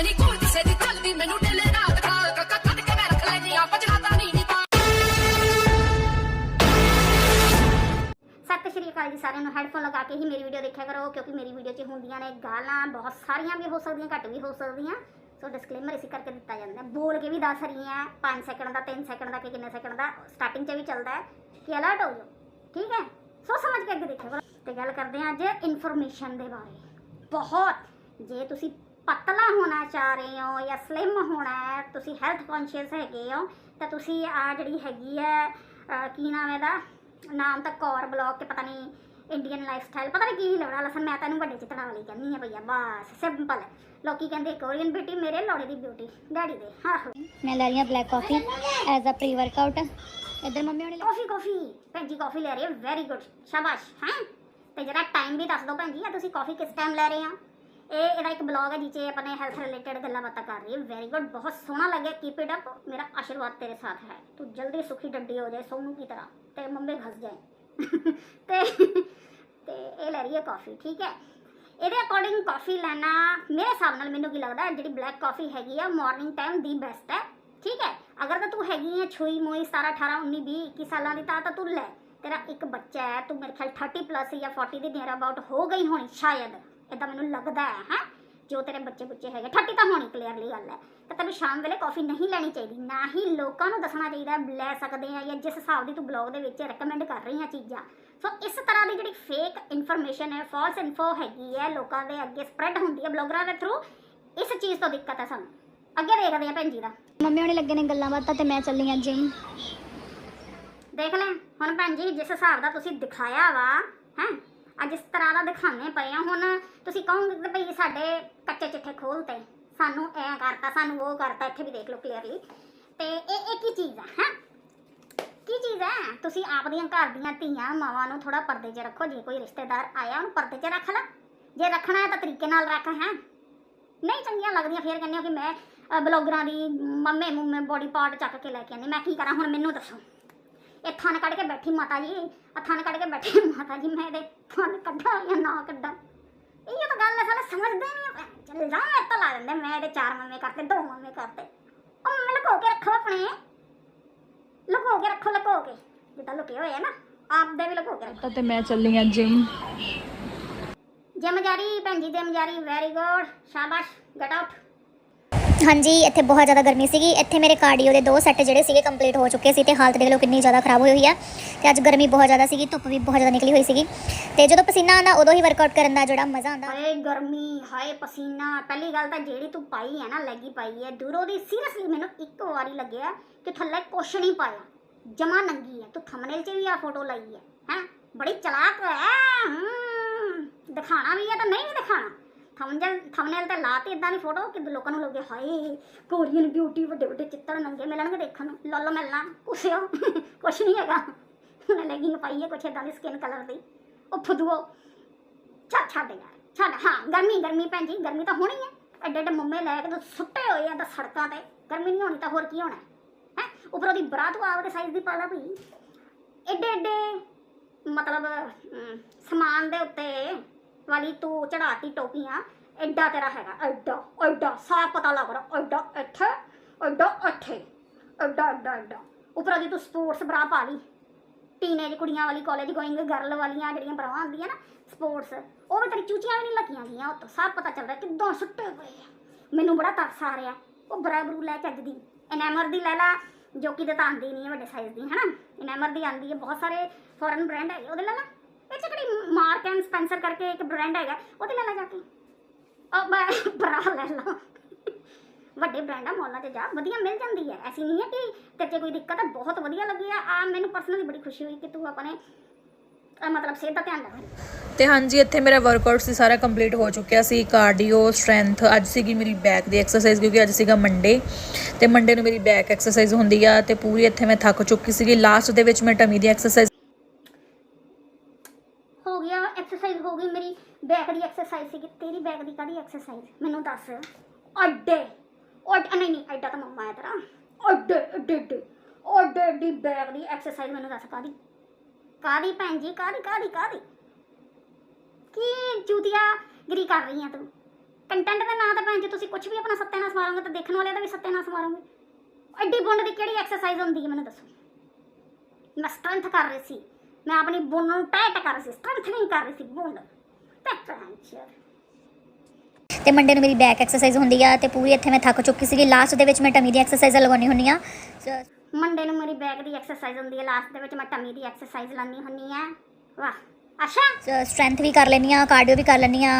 ਮੈਂ ਨਹੀਂ ਕੋਈ ਕਿਸੇ ਦੀ ਚੱਲਦੀ ਮੈਨੂੰ ਢਿੱਲੇ ਰਾਤ ਖਾਲ ਕੱਕਾ ਕੱਢ ਕੇ ਮੈਂ ਰੱਖ ਲੈਂਦੀ ਆ ਪਜਣਾ ਨਹੀਂ ਨੀ ਪਾ ਸਤਿ ਸ਼੍ਰੀ ਅਕਾਲ ਜੀ ਸਾਰਿਆਂ ਨੂੰ। ਹੈੱਡਫੋਨ ਲਗਾ ਕੇ ਹੀ ਮੇਰੀ ਵੀਡੀਓ ਦੇਖਿਆ ਕਰੋ, ਕਿਉਂਕਿ ਮੇਰੀ ਵੀਡੀਓ 'ਚ ਹੁੰਦੀਆਂ ਨੇ ਗਾਲਾਂ, ਬਹੁਤ ਸਾਰੀਆਂ ਵੀ ਹੋ ਸਕਦੀਆਂ, ਘੱਟ ਵੀ ਹੋ ਸਕਦੀਆਂ। ਸੋ ਡਿਸਕਲੇਮਰ ਇਸੇ ਕਰਕੇ ਦਿੱਤਾ ਜਾਂਦਾ ਬੋਲ ਕੇ ਵੀ ਦੱਸ ਰਹੀ ਹਾਂ 5 ਸੈਕਿੰਡ ਦਾ 3 ਸੈਕਿੰਡ ਦਾ ਕਿ ਕਿੰਨੇ ਸੈਕਿੰਡ ਦਾ ਸਟਾਰਟਿੰਗ 'ਚ ਵੀ ਚੱਲਦਾ ਹੈ। ਕਿ ਅਲਰਟ ਹੋ ਜਾਓ। ਠੀਕ ਹੈ? ਸੋ ਸਮਝ ਕੇ ਅੱਗੇ ਦੇਖਿਆ ਕਰੋ। ਤੇ ਗੱਲ ਕਰਦੇ ਹਾਂ ਅੱਜ ਇਨਫੋਰਮੇਸ਼ਨ ਦੇ ਬਾਰੇ। ਬਹੁਤ। ਜੇ ਤੁਸੀਂ ਪਤਲਾ ਹੋਣਾ ਚਾਹ ਰਹੇ ਹੋ ਜਾਂ ਸਲਿਮ ਹੋਣਾ ਹੈ ਤੁਸੀਂ ਹੈਲਥ ਕੌਨਸ਼ੀਅਸ ਹੈਗੇ ਹੋ ਤਾਂ ਤੁਸੀਂ ਆ ਜਿਹੜੀ ਹੈਗੀ ਹੈ ਕੀ ਨਾਮ ਹੈ ਇਹਦਾ? ਨਾਮ ਤਾਂ ਕੌਰ ਬਲੌਗ ਤੇ ਪਤਾ ਨਹੀਂ ਇੰਡੀਅਨ ਲਾਈਫ ਸਟਾਈਲ ਪਤਾ ਨਹੀਂ ਕੀ ਲਾਉਣਾ ਲਸਨ ਮੈਂ ਤੈਨੂੰ ਵੱਡੇ ਚਿਤੜਾ ਵਾਲੀ ਕਹਿੰਦੀ ਆ ਭਈਆ ਬਸ ਸਿੰਪਲ ਲੋਕੀ ਕਹਿੰਦੇ ਕੋਰੀਅਨ ਬਿਊਟੀ ਮੇਰੇ ਲੋੜੇ ਦੀ ਬਿਊਟੀ ਡੈਡੀ ਦੇ ਆਹੋ। ਮੈਂ ਲੈ ਰਹੀ ਹਾਂ black coffee as a pre workout ਇੱਧਰ ਮੰਮੀ ਹੋਣੀ ਕਾਫੀ ਕਾਫੀ ਭੈਣ ਜੀ ਕਾਫੀ ਲੈ ਰਹੀ ਹੈ ਵੈਰੀ ਗੁੱਡ ਸ਼ਾਬਾਸ਼ ਹੈ? ਤੇ ਜਰਾ ਟਾਈਮ ਵੀ ਦੱਸ ਦਿਓ ਭੈਣ ਜੀ ਆ ਤੁਸੀਂ ਕਾਫੀ ਕਿਸ ਟਾਈਮ ਲੈ ਰਹੇ ਆ ਇਹ ਇਹਦਾ ਇੱਕ ਬਲੌਗ ਹੈ ਜਿੱਚੇ ਆਪਣੇ ਹੈਲਥ ਰਿਲੇਟਡ ਗੱਲਾਂ ਬਾਤਾਂ ਕਰ ਰਹੀ ਹੈ ਵੈਰੀ ਗੁੱਡ ਬਹੁਤ ਸੋਹਣਾ ਲੱਗਿਆ ਕੀਪ ਇਟ ਅਪ ਮੇਰਾ ਆਸ਼ੀਰਵਾਦ ਤੇਰੇ ਸਾਥ ਹੈ। ਤੂੰ ਜਲਦੀ ਸੁਖੀ ਡੰਡੀ ਹੋ ਜਾਏ, ਸੋਨੂ ਕੀ ਤਰ੍ਹਾਂ, ਤੇ ਮੰਮੇ ਘਸ ਜਾਏ। ਤੇ ਤੇ ਇਹ ਲੈ ਰਹੀ ਹੈ ਕਾਫੀ ਠੀਕ ਹੈ? ਇਹਦੇ ਅਕੋਰਡਿੰਗ ਕਾਫੀ ਲੈਣਾ, ਮੇਰੇ ਹਿਸਾਬ ਨਾਲ ਮੈਨੂੰ ਕੀ ਲੱਗਦਾ, ਜਿਹੜੀ ਬਲੈਕ ਕਾਫੀ ਹੈਗੀ ਆ ਮਾਰਨਿੰਗ ਟਾਈਮ ਦੀ ਬੈਸਟ ਹੈ, ਠੀਕ ਹੈ? ਅਗਰ ਤਾਂ ਤੂੰ ਹੈਗੀ ਹੈ ਛੂਈ ਮੋਈ 17 18 19 20 21 ਸਾਲਾਂ ਦੀ, ਤਾਂ ਤਾਂ ਤੂੰ ਲੈ, ਤੇਰਾ ਇੱਕ ਬੱਚਾ ਹੈ, ਤੂੰ ਮੇਰੇ ਖਿਆਲ 30 ਪਲੱਸ ਜਾਂ 40 ਦੇ ਨੀਅਰ ਅਬਾਊਟ ਹੋ ਗਈ ਹੋਣੀ, ਸ਼ਾਇਦ। ਇਦਾਂ ਮੈਨੂੰ ਲੱਗਦਾ ਹੈ ਹੈ? ਜੋ ਤੇਰੇ ਬੱਚੇ ਬੱਚੇ ਹੈਗੇ 30 ਤਾਂ ਹੋਣੀ ਕਲੀਅਰਲੀ ਗੱਲ ਹੈ। ਤਾਂ ਤੈਨੂੰ ਸ਼ਾਮ ਵੇਲੇ ਕਾਫੀ ਨਹੀਂ ਲੈਣੀ ਚਾਹੀਦੀ ਨਾ ਹੀ ਲੋਕਾਂ ਨੂੰ ਦੱਸਣਾ ਚਾਹੀਦਾ ਲੈ ਸਕਦੇ ਆ ਜਾਂ ਜਿਸ ਹਿਸਾਬ ਦੀ ਤੂੰ ਬਲੌਗ ਦੇ ਵਿੱਚ ਰეკਮੈਂਡ ਕਰ ਰਹੀ ਆ ਚੀਜ਼ਾਂ। ਸੋ ਇਸ ਤਰ੍ਹਾਂ ਦੀ ਜਿਹੜੀ ਫੇਕ ਇਨਫੋਰਮੇਸ਼ਨ ਹੈ ਫਾਲਸ ਇਨਫੋ ਹੈਗੀ ਹੈ ਲੋਕਾਂ ਦੇ ਅੱਗੇ ਸਪਰੈਡ ਹੁੰਦੀ ਹੈ ਬਲੌਗਰਾਂ ਦੇ ਥਰੂ ਇਸ ਚੀਜ਼ ਤੋਂ ਦਿੱਕਤ ਹੈ ਸਾਨੂੰ। ਅੱਗੇ ਦੇਖਦੇ ਆ ਭੈਣ ਜੀ ਦਾ। ਮੰਮੀ ਹੋਣੀ ਲੱਗੇ ਨੇ ਗੱਲਾਂ ਬਾਤਾਂ ਤੇ ਮੈਂ ਚੱਲੀ ਹਾਂ ਜਿਮ ਦੇਖ ਲੈ ਹੁਣ ਭੈਣ ਜੀ ਜਿਸ ਹਿਸਾਬ ਦਾ ਤੁਸੀਂ ਦਿਖਾਇਆ ਵਾ ਹੈ? ਅੱਜ ਇਸ ਤਰ੍ਹਾਂ ਦਾ ਦਿਖਾਣੇ ਪਏ ਆ। ਹੁਣ ਤੁਸੀਂ ਕਹੋਗੇ ਕਿ ਭਈ ਸਾਡੇ ਕੱਚੇ ਚਿੱਠੇ ਖੋਲਤੇ ਸਾਨੂੰ ਐ ਕਰਤਾ ਸਾਨੂੰ ਉਹ ਕਰਤਾ ਇੱਥੇ ਵੀ ਦੇਖ ਲਓ ਕਲੀਅਰਲੀ ਤੇ ਇਹ ਇਹ ਕੀ ਚੀਜ਼ ਆ ਹੈ? ਕੀ ਚੀਜ਼ ਹੈ ਤੁਸੀਂ ਆਪ ਦੀਆਂ ਘਰ ਦੀਆਂ ਧੀਆਂ ਮਾਵਾਂ ਨੂੰ ਥੋੜਾ ਪਰਦੇ 'ਚ ਰੱਖੋ। ਜੇ ਕੋਈ ਰਿਸ਼ਤੇਦਾਰ ਆਇਆ ਉਹਨੂੰ ਪਰਦੇ 'ਚ ਰੱਖ ਲੈ। ਜੇ ਰੱਖਣਾ ਹੈ ਤਾਂ ਤਰੀਕੇ ਨਾਲ ਰੱਖ ਹੈ? ਨਹੀਂ ਚੰਗੀਆਂ ਲੱਗਦੀਆਂ ਫੇਰ ਕਹਿੰਦੇ ਹੋ ਕਿ ਮੈਂ ਅ, ਬਲੌਗਰਾਂ ਦੀ ਮੰਮੇ ਮੁੰਮੇ ਬੋਡੀ ਪਾਰਟ ਚੱਕ ਕੇ ਲੈ ਕੇ ਆਉਂਦੀ। ਮੈਂ ਕੀ ਕਰਾਂ ਹੁਣ ਮੈਨੂੰ ਦੱਸੋ। ਇਹ ਥਣ ਕੱਢ ਕੇ ਬੈਠੀ ਮਾਤਾ ਜੀ। ਆ ਥਣ ਕੱਢ ਕੇ ਬੈਠੀ ਮਾਤਾ ਜੀ ਮੈਂ ਇਹਦੇ ਥਣ ਕੱਢਾਂ ਜਾਂ ਨਾ ਕੱਢਾਂ। ਇਹ ਤਾਂ ਗੱਲ ਹੈ ਸਾਲੇ ਸਮਝਦੇ ਨਹੀਂ ਚੱਲ ਜਾ ਮੈਂ ਤਾਂ ਲਾ ਦਿੰਦੇ ਮੈਂ ਇਹਦੇ ਚਾਰ ਮੰਮੇ ਕਰਤੇ ਦੋ ਮੰਮੇ ਕਰਤੇ। ਉਹ ਮੰਮੇ ਲੁਕੋ ਕੇ ਰੱਖੋ ਆਪਣੇ। ਲੁਕੋ ਕੇ ਰੱਖੋ ਲੁਕੋ ਕੇ। ਜਿੱਦਾਂ ਲੁਕੇ ਹੋਏ ਆ ਨਾ ਆਪਦੇ ਵੀ ਲੁਕੋ ਕੇ ਰੱਖੋ। ਤੇ ਮੈਂ ਚੱਲੀ ਆ ਜਿਮ ਜਿਮ ਜਾਰੀ ਭੈਣ ਜੀ ਜਿਮ ਜਾਰੀ ਵੈਰੀ ਗੁੱਡ ਸ਼ਾਬਾਸ਼ ਗੈਟ ਆਊਟ ਹਾਂਜੀ ਇੱਥੇ ਬਹੁਤ ਜ਼ਿਆਦਾ ਗਰਮੀ ਸੀਗੀ। ਇੱਥੇ ਮੇਰੇ ਕਾਰਡੀਓ ਦੇ ਦੋ ਸੈੱਟ ਜਿਹੜੇ ਸੀਗੇ ਕੰਪਲੀਟ ਹੋ ਚੁੱਕੇ ਸੀ ਤੇ ਹਾਲਤ ਦੇਖ ਲਓ ਕਿੰਨੀ ਜ਼ਿਆਦਾ ਖਰਾਬ ਹੋਈ ਹੋਈ ਆ। ਤੇ ਅੱਜ ਗਰਮੀ ਬਹੁਤ ਜ਼ਿਆਦਾ ਸੀਗੀ ਧੁੱਪ ਵੀ ਬਹੁਤ ਜ਼ਿਆਦਾ ਨਿਕਲੀ ਹੋਈ ਸੀਗੀ। ਤੇ ਜਦੋਂ ਪਸੀਨਾ ਆਉਂਦਾ ਉਦੋਂ ਹੀ ਵਰਕਆਊਟ ਕਰਨ ਦਾ ਜਿਹੜਾ ਮਜ਼ਾ ਆਉਂਦਾ। ਹਾਏ ਗਰਮੀ ਹਾਏ ਪਸੀਨਾ। ਪਹਿਲੀ ਗੱਲ ਤਾਂ ਜਿਹੜੀ ਤੂੰ ਪਾਈ ਹੈ ਨਾ ਲੈਗੀ ਪਾਈ ਹੈ ਦੂਰੋਂ ਦੀ ਸੀਰੀਅਸਲੀ ਮੈਨੂੰ ਇੱਕ ਵਾਰੀ ਲੱਗਿਆ ਕਿ ਥੱਲੇ ਕੁਛ ਨਹੀਂ ਪਾਇਆ। ਜਮਾ ਨੰਗੀ ਹੈ। ਤੂੰ ਥੰਬਨੇਲ 'ਚ ਵੀ ਆ ਫੋਟੋ ਲਾਈ ਹੈ ਹੈ? ਬੜੀ ਚਲਾਕ ਹੈ। ਹਮ, ਦਿਖਾਣਾ ਵੀ ਹੈ ਤਾਂ ਨਹੀਂ ਵੀ ਦਿਖਾਣਾ ਥੰਬਨੇਲ ਥੰਬਨੇਲ ਤੇ ਲਾਤੀ ਇਦਾਂ ਦੀ ਫੋਟੋ ਕਿ ਲੋਕਾਂ ਨੂੰ ਲੱਗਿਆ ਹਾਏ ਕੋਰੀਅਨ ਬਿਊਟੀ ਵੱਡੇ ਵੱਡੇ ਚਿੱਤਰ ਨੰਗੇ ਮਿਲਣਗੇ ਦੇਖਣ ਨੂੰ। ਲੱਲੋ ਮਿਲਣਾ। ਕੁਛਿਓ ਕੁਛ ਨਹੀਂ ਹੈਗਾ। ਉਹਨੇ ਲੈਗਿੰਗ ਪਾਈ ਹੈ ਕੁਛ ਇਦਾਂ ਦੀ ਸਕਿਨ ਕਲਰ ਦੀ। ਉਹ ਫੁਦੂਓ ਛੱਡ ਛੱਡ ਯਾਰ, ਛੱਡ। ਹਾਂ, ਗਰਮੀ ਗਰਮੀ ਭੈਣ ਜੀ, ਗਰਮੀ ਤਾਂ ਹੋਣੀ ਹੈ। ਐਡੇ ਐਡੇ ਮੰਮੇ ਲੈ ਕੇ ਤਾਂ ਸੁੱਟੇ ਹੋਏ ਆ ਤਾਂ ਸੜਕਾਂ ਤੇ। ਗਰਮੀ ਨਹੀਂ ਹੋਣੀ ਤਾਂ ਹੋਰ ਕੀ ਹੋਣਾ ਹੈ? ਉੱਪਰੋਂ ਦੀ ਬਰਾਤ ਤੂੰ ਆਪਦੇ ਸਾਈਜ਼ ਦੀ ਪਾਲਾ ਭਈ। ਐਡੇ ਐਡੇ, ਮਤਲਬ ਸਮਾਨ ਦੇ ਉੱਤੇ ਵਾਲੀ ਤੂੰ ਚੜਾਤੀ ਟੋਪੀਆਂ ਐਡਾ ਤੇਰਾ ਹੈਗਾ, ਐਡਾ ਐਡਾ ਸਾਫ਼ ਪਤਾ ਲੱਗ ਰਿਹਾ, ਐਡਾ ਇੱਥੇ ਐਡਾ ਇੱਥੇ, ਐਡਾ ਐਡਾ ਐਡਾ। ਉੱਪਰੋਂ ਦੀ ਤੂੰ ਸਪੋਰਟਸ ਬਰਾ ਪਾ ਲਈ। ਟੀਨੇਜ ਕੁੜੀਆਂ ਵਾਲੀ ਕਾਲਜ ਗੋਇੰਗ ਗਰਲ ਵਾਲੀਆਂ ਜਿਹੜੀਆਂ ਬਰਾਵਾਂ ਹੁੰਦੀਆਂ ਨਾ ਸਪੋਰਟਸ ਉਹ ਵੀ ਤੇਰੀ ਚੂਚੀਆਂ ਵੀ ਨਹੀਂ ਲੱਗੀਆਂ ਗਈਆਂ ਉਹ ਸਭ ਪਤਾ ਚੱਲਦਾ ਕਿੱਦਾਂ ਸੁੱਟੇ ਪਏ ਆ। ਮੈਨੂੰ ਬੜਾ ਤਰਸ ਆ ਰਿਹਾ, ਉਹ ਬਰਾ ਬਰੂ ਲੈ ਚੱਜ ਦੀ। ਐਨੈਮਰ ਦੀ ਲੈ ਲਾ, ਜੋ ਕਿ ਤਾਂ ਆਂਦੀ ਨਹੀਂ ਹੈ ਵੱਡੇ ਸਾਈਜ਼ ਦੀ, ਹਨਾ? ਐਨੈਮਰ ਦੀ ਆਂਦੀ ਹੈ, ਬਹੁਤ ਸਾਰੇ ਫੋਰਨ ਬ੍ਰਾਂਡ ਹੈਗੇ, ਉਹਦੇ ਲੈ ਲਾ। ਇਹ ਚ ਮਾਰਕ ਐਂਡ ਸਪੈਂਸਰ ਕਰਕੇ ਇੱਕ ਬ੍ਰਾਂਡ ਹੈਗਾ, ਉਹਦੇ ਲੈ ਲਾ ਜਾ ਕੇ। ਉਹ ਬਰਾ ਲੈ ਲਾ। ਵੱਡੇ ਬ੍ਰਾਂਡਾਂ ਮਾਲਾਂ 'ਚ ਜਾ, ਵਧੀਆ ਮਿਲ ਜਾਂਦੀ ਹੈ ਐਸੀ ਨਹੀਂ ਹੈ ਕਿ ਤੇਰੇ ਕੋਈ ਦਿੱਕਤ ਹੈ ਬਹੁਤ ਵਧੀਆ ਲੱਗੀ ਆ। ਆ ਮੈਨੂੰ ਪਰਸਨਲੀ ਬੜੀ ਖੁਸ਼ੀ ਹੋਈ ਕਿ ਤੂੰ ਆਪਣੇ ਮਤਲਬ ਸਿਹਤ ਦਾ ਧਿਆਨ ਰੱਖ। ਤੇ ਹਾਂਜੀ, ਇੱਥੇ ਮੇਰਾ ਵਰਕਆਊਟ ਸੀ ਸਾਰਾ ਕੰਪਲੀਟ ਹੋ ਚੁੱਕਿਆ ਸੀ ਕਾਰਡੀਓ ਸਟਰੈਂਥ ਅੱਜ ਸੀਗੀ ਮੇਰੀ ਬੈਕ ਦੀ ਐਕਸਰਸਾਈਜ਼ ਕਿਉਂਕਿ ਅੱਜ ਸੀਗਾ ਮੰਡੇ ਤੇ ਮੰਡੇ ਨੂੰ ਮੇਰੀ ਬੈਕ ਐਕਸਰਸਾਈਜ਼ ਹੁੰਦੀ ਆ, ਤੇ ਪੂਰੀ ਇੱਥੇ ਮੈਂ ਥੱਕ ਚੁੱਕੀ ਸੀਗੀ। ਲਾਸਟ ਦੇ ਵਿੱਚ ਮੈਂ ਟਮੀ ਦੀ ਐਕਸਰਸਾਈਜ਼ ਹੋ ਗਿਆ ਐਕਸਰਸਾਈਜ਼ ਹੋ ਗਈ ਮੇਰੀ ਬੈਕ ਦੀ ਐਕਸਰਸਾਈਜ਼ ਸੀਗੀ, ਤੇਰੀ ਬੈਕ ਦੀ ਕਾਦੀ ਐਕਸਰਸਾਈਜ਼ ਮੈਨੂੰ ਦੱਸ। ਅੱਡੇ। ਅੱਡ ਨਹੀਂ ਨਹੀਂ, ਐਡਾ ਤਾਂ ਮੰਮਾ ਹੈ ਤੇਰਾ। ਅੱਡੇ ਅੱਡੇ ਅੱਡੇ ਅੱਡੇ ਅੱਡੀ ਬੈਕ ਦੀ ਐਕਸਰਸਾਈਜ਼ ਮੈਨੂੰ ਦੱਸ ਕਾਦੀ ਕਾਦੀ ਭੈਣ ਜੀ ਕਾਦੀ ਕਾਦੀ ਕਾਦੀ ਕੀ ਚੂਤੀਆ ਗਿਰੀ ਕਰ ਰਹੀ ਆ ਤੂੰ? ਕੰਟੈਂਟ ਦਾ ਨਾਂ ਤਾਂ ਭੈਣ ਜੀ, ਤੁਸੀਂ ਕੁਝ ਵੀ ਆਪਣਾ ਸੱਤਿਆਨਾਸ਼ ਮਾਰੋਗੇ ਤਾਂ ਦੇਖਣ ਵਾਲੇ ਦਾ ਵੀ ਸੱਤਿਆਨਾਸ਼ ਮਾਰੋਗੇ ਐਡੀ ਬੁੰਡ ਦੀ ਕਿਹੜੀ ਐਕਸਰਸਾਈਜ਼ ਹੁੰਦੀ ਹੈ ਮੈਨੂੰ ਦੱਸੋ? ਮੈਂ ਸਟਰੈਂਥ ਕਰ ਰਹੀ ਸੀ। ਮੈਂ ਆਪਣੀ ਬੁੰਡ ਨੂੰ ਟਾਈਟ ਕਰ ਰਹੀ ਸੀ। ਸਟਰੈਂਥ ਕਰ ਰਹੀ ਸੀ, ਬੁੰਡ। ਤੇ ਮੰਡੇ ਨੂੰ ਮੇਰੀ ਬੈਕ ਐਕਸਰਸਾਈਜ਼ ਹੁੰਦੀ ਆ ਤੇ ਪੂਰੀ ਇੱਥੇ ਮੈਂ ਥੱਕ ਚੁੱਕੀ ਸੀਗੀ। ਲਾਸਟ ਦੇ ਵਿੱਚ ਮੈਂ ਟਮੀ ਦੀ ਐਕਸਰਸਾਈਜ਼ ਲਗਾਉਣੀ ਹੁੰਦੀ ਆ। ਮੰਡੇ ਨੂੰ ਮੇਰੀ ਬੈਕ ਦੀ ਐਕਸਰਸਾਈਜ਼ ਹੁੰਦੀ ਹੈ ਲਾਸਟ ਦੇ ਵਿੱਚ ਮੈਂ ਟਮੀ ਦੀ ਐਕਸਰਸਾਈਜ਼ ਲਾਉਣੀ ਹੁੰਨੀ ਆ। ਵਾਹ। ਅੱਛਾ। ਸਟਰੈਂਥ ਵੀ ਕਰ ਲੈਂਦੀ ਆ ਕਾਰਡੀਓ ਵੀ ਕਰ ਲੈਂਦੀ ਆ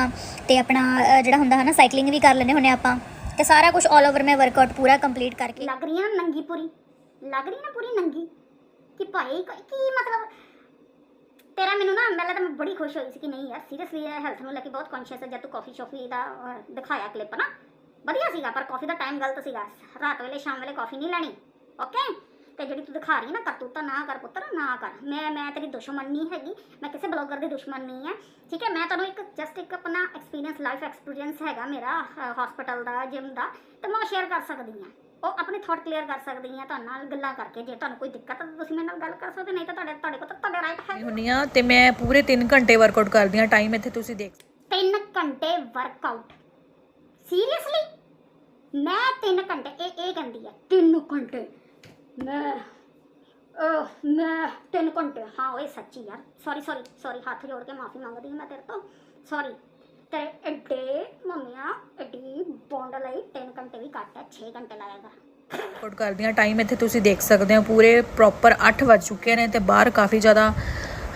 ਤੇ ਆਪਣਾ ਜਿਹੜਾ ਹੁੰਦਾ ਹੈ ਨਾ ਸਾਈਕਲਿੰਗ ਵੀ ਕਰ ਲੈਂਦੇ ਹੁੰਦੇ ਆਪਾਂ। ਤੇ ਸਾਰਾ ਕੁਝ ਆਲ ਓਵਰ ਮੈਂ ਵਰਕਆਊਟ ਪੂਰਾ ਕੰਪਲੀਟ ਕਰਕੇ। ਲੱਗ ਰਹੀ ਨਾ ਨੰਗੀ ਪੂਰੀ? ਲੱਗ ਰਹੀ ਨਾ ਪੂਰੀ ਨੰਗੀ? ਕਿ ਭਾਈ ਕੀ ਮਤਲਬ? ਤੇਰਾ ਮੈਨੂੰ ਨਾ ਪਹਿਲਾਂ ਤਾਂ ਮੈਂ ਬੜੀ ਖੁਸ਼ ਹੋਈ ਸੀ ਕਿ ਨਹੀਂ ਯਾਰ ਸੀਰੀਅਸਲੀ ਹੈਲਥ ਨੂੰ ਲੈ ਕੇ ਬਹੁਤ ਕੌਨਸ਼ੀਅਸ ਹੈ ਜਦ ਤੂੰ ਕਾਫੀ ਸ਼ੋਫੀ ਦਾ ਦਿਖਾਇਆ ਕਲਿੱਪ ਨਾ। ਵਧੀਆ ਸੀਗਾ, ਪਰ ਕਾਫੀ ਦਾ ਟਾਈਮ ਗਲਤ ਸੀਗਾ। ਰਾਤ ਵੇਲੇ, ਸ਼ਾਮ ਵੇਲੇ ਕਾਫੀ ਨਹੀਂ ਲੈਣੀ ਓਕੇ ਤੇ ਜਿਹੜੀ ਤੂੰ ਦਿਖਾ ਰਹੀ ਨਾ ਕਰਤੂਤਾ ਨਾ ਕਰ ਪੁੱਤਰ, ਨਾ ਕਰ। ਮੈਂ ਮੈਂ ਤੇਰੀ ਦੁਸ਼ਮਣ ਨਹੀਂ ਹੈਗੀ, ਮੈਂ ਕਿਸੇ ਬਲੌਗਰ ਦੀ ਦੁਸ਼ਮਣ ਨਹੀਂ ਹੈ ਠੀਕ ਹੈ? ਮੈਂ ਤੁਹਾਨੂੰ ਇੱਕ ਜਸਟ ਇੱਕ ਆਪਣਾ ਐਕਸਪੀਰੀਅੰਸ ਲਾਈਫ ਐਕਸਪੀਰੀਅੰਸ ਹੈਗਾ ਮੇਰਾ ਹਸਪੀਟਲ ਦਾ ਜਿਮ ਦਾ, ਤੇ ਮੈਂ ਸ਼ੇਅਰ ਕਰ ਸਕਦੀ ਹਾਂ ਉਹ ਆਪਣੇ ਥਾਟ ਕਲੀਅਰ ਕਰ ਸਕਦੀ ਹਾਂ ਤੁਹਾਡੇ ਨਾਲ ਗੱਲਾਂ ਕਰਕੇ ਜੇ ਤੁਹਾਨੂੰ ਕੋਈ ਦਿੱਕਤ ਹੈ ਤਾਂ ਤੁਸੀਂ ਮੇਰੇ ਨਾਲ ਗੱਲ ਕਰ ਸਕਦੇ ਨਹੀਂ ਤਾਂ ਤੁਹਾਡੇ ਤੁਹਾਡੇ ਕੋਲ ਤਾਂ ਤੁਹਾਡੇ ਰਾਈਟ ਹੈ। ਹੁੰਨੀ ਆ ਤੇ ਮੈਂ ਪੂਰੇ 3 ਘੰਟੇ ਵਰਕਆਊਟ ਕਰਦੀ ਆ ਟਾਈਮ ਇੱਥੇ ਤੁਸੀਂ ਦੇਖ 3 ਘੰਟੇ ਵਰਕਆਊਟ ਸੀਰੀਅਸਲੀ ਮੈਂ 3 ਘੰਟੇ ਇਹ ਇਹ ਕਹਿੰਦੀ ਹੈ 3 ਘੰਟੇ। ਮੈਂ ਅਹ, ਮੈਂ 3 ਘੰਟੇ। ਹਾਂ ਓਏ ਸੱਚੀ ਯਾਰ। ਸੌਰੀ ਸੌਰੀ ਸੌਰੀ ਹੱਥ ਜੋੜ ਕੇ ਮਾਫੀ ਮੰਗਦੀ ਹਾਂ ਮੈਂ ਤੇਰੇ ਤੋਂ। ਸੌਰੀ ਤੇ ਐਡੇ ਮੰਮੀਆਂ ਐਡੀ ਬੌਂਡ ਲਈ 3 ਘੰਟੇ ਵੀ ਘੱਟ ਹੈ 6 ਘੰਟੇ ਲਾਇਆ ਕਰ ਵਰਕਆਊਟ ਕਰਦੀ ਆ ਟਾਈਮ ਇੱਥੇ ਤੁਸੀਂ ਦੇਖ ਸਕਦੇ ਹੋ ਪੂਰੇ ਪ੍ਰੋਪਰ 8 ਵੱਜ ਚੁੱਕੇ ਨੇ ਤੇ ਬਾਹਰ ਕਾਫੀ ਜ਼ਿਆਦਾ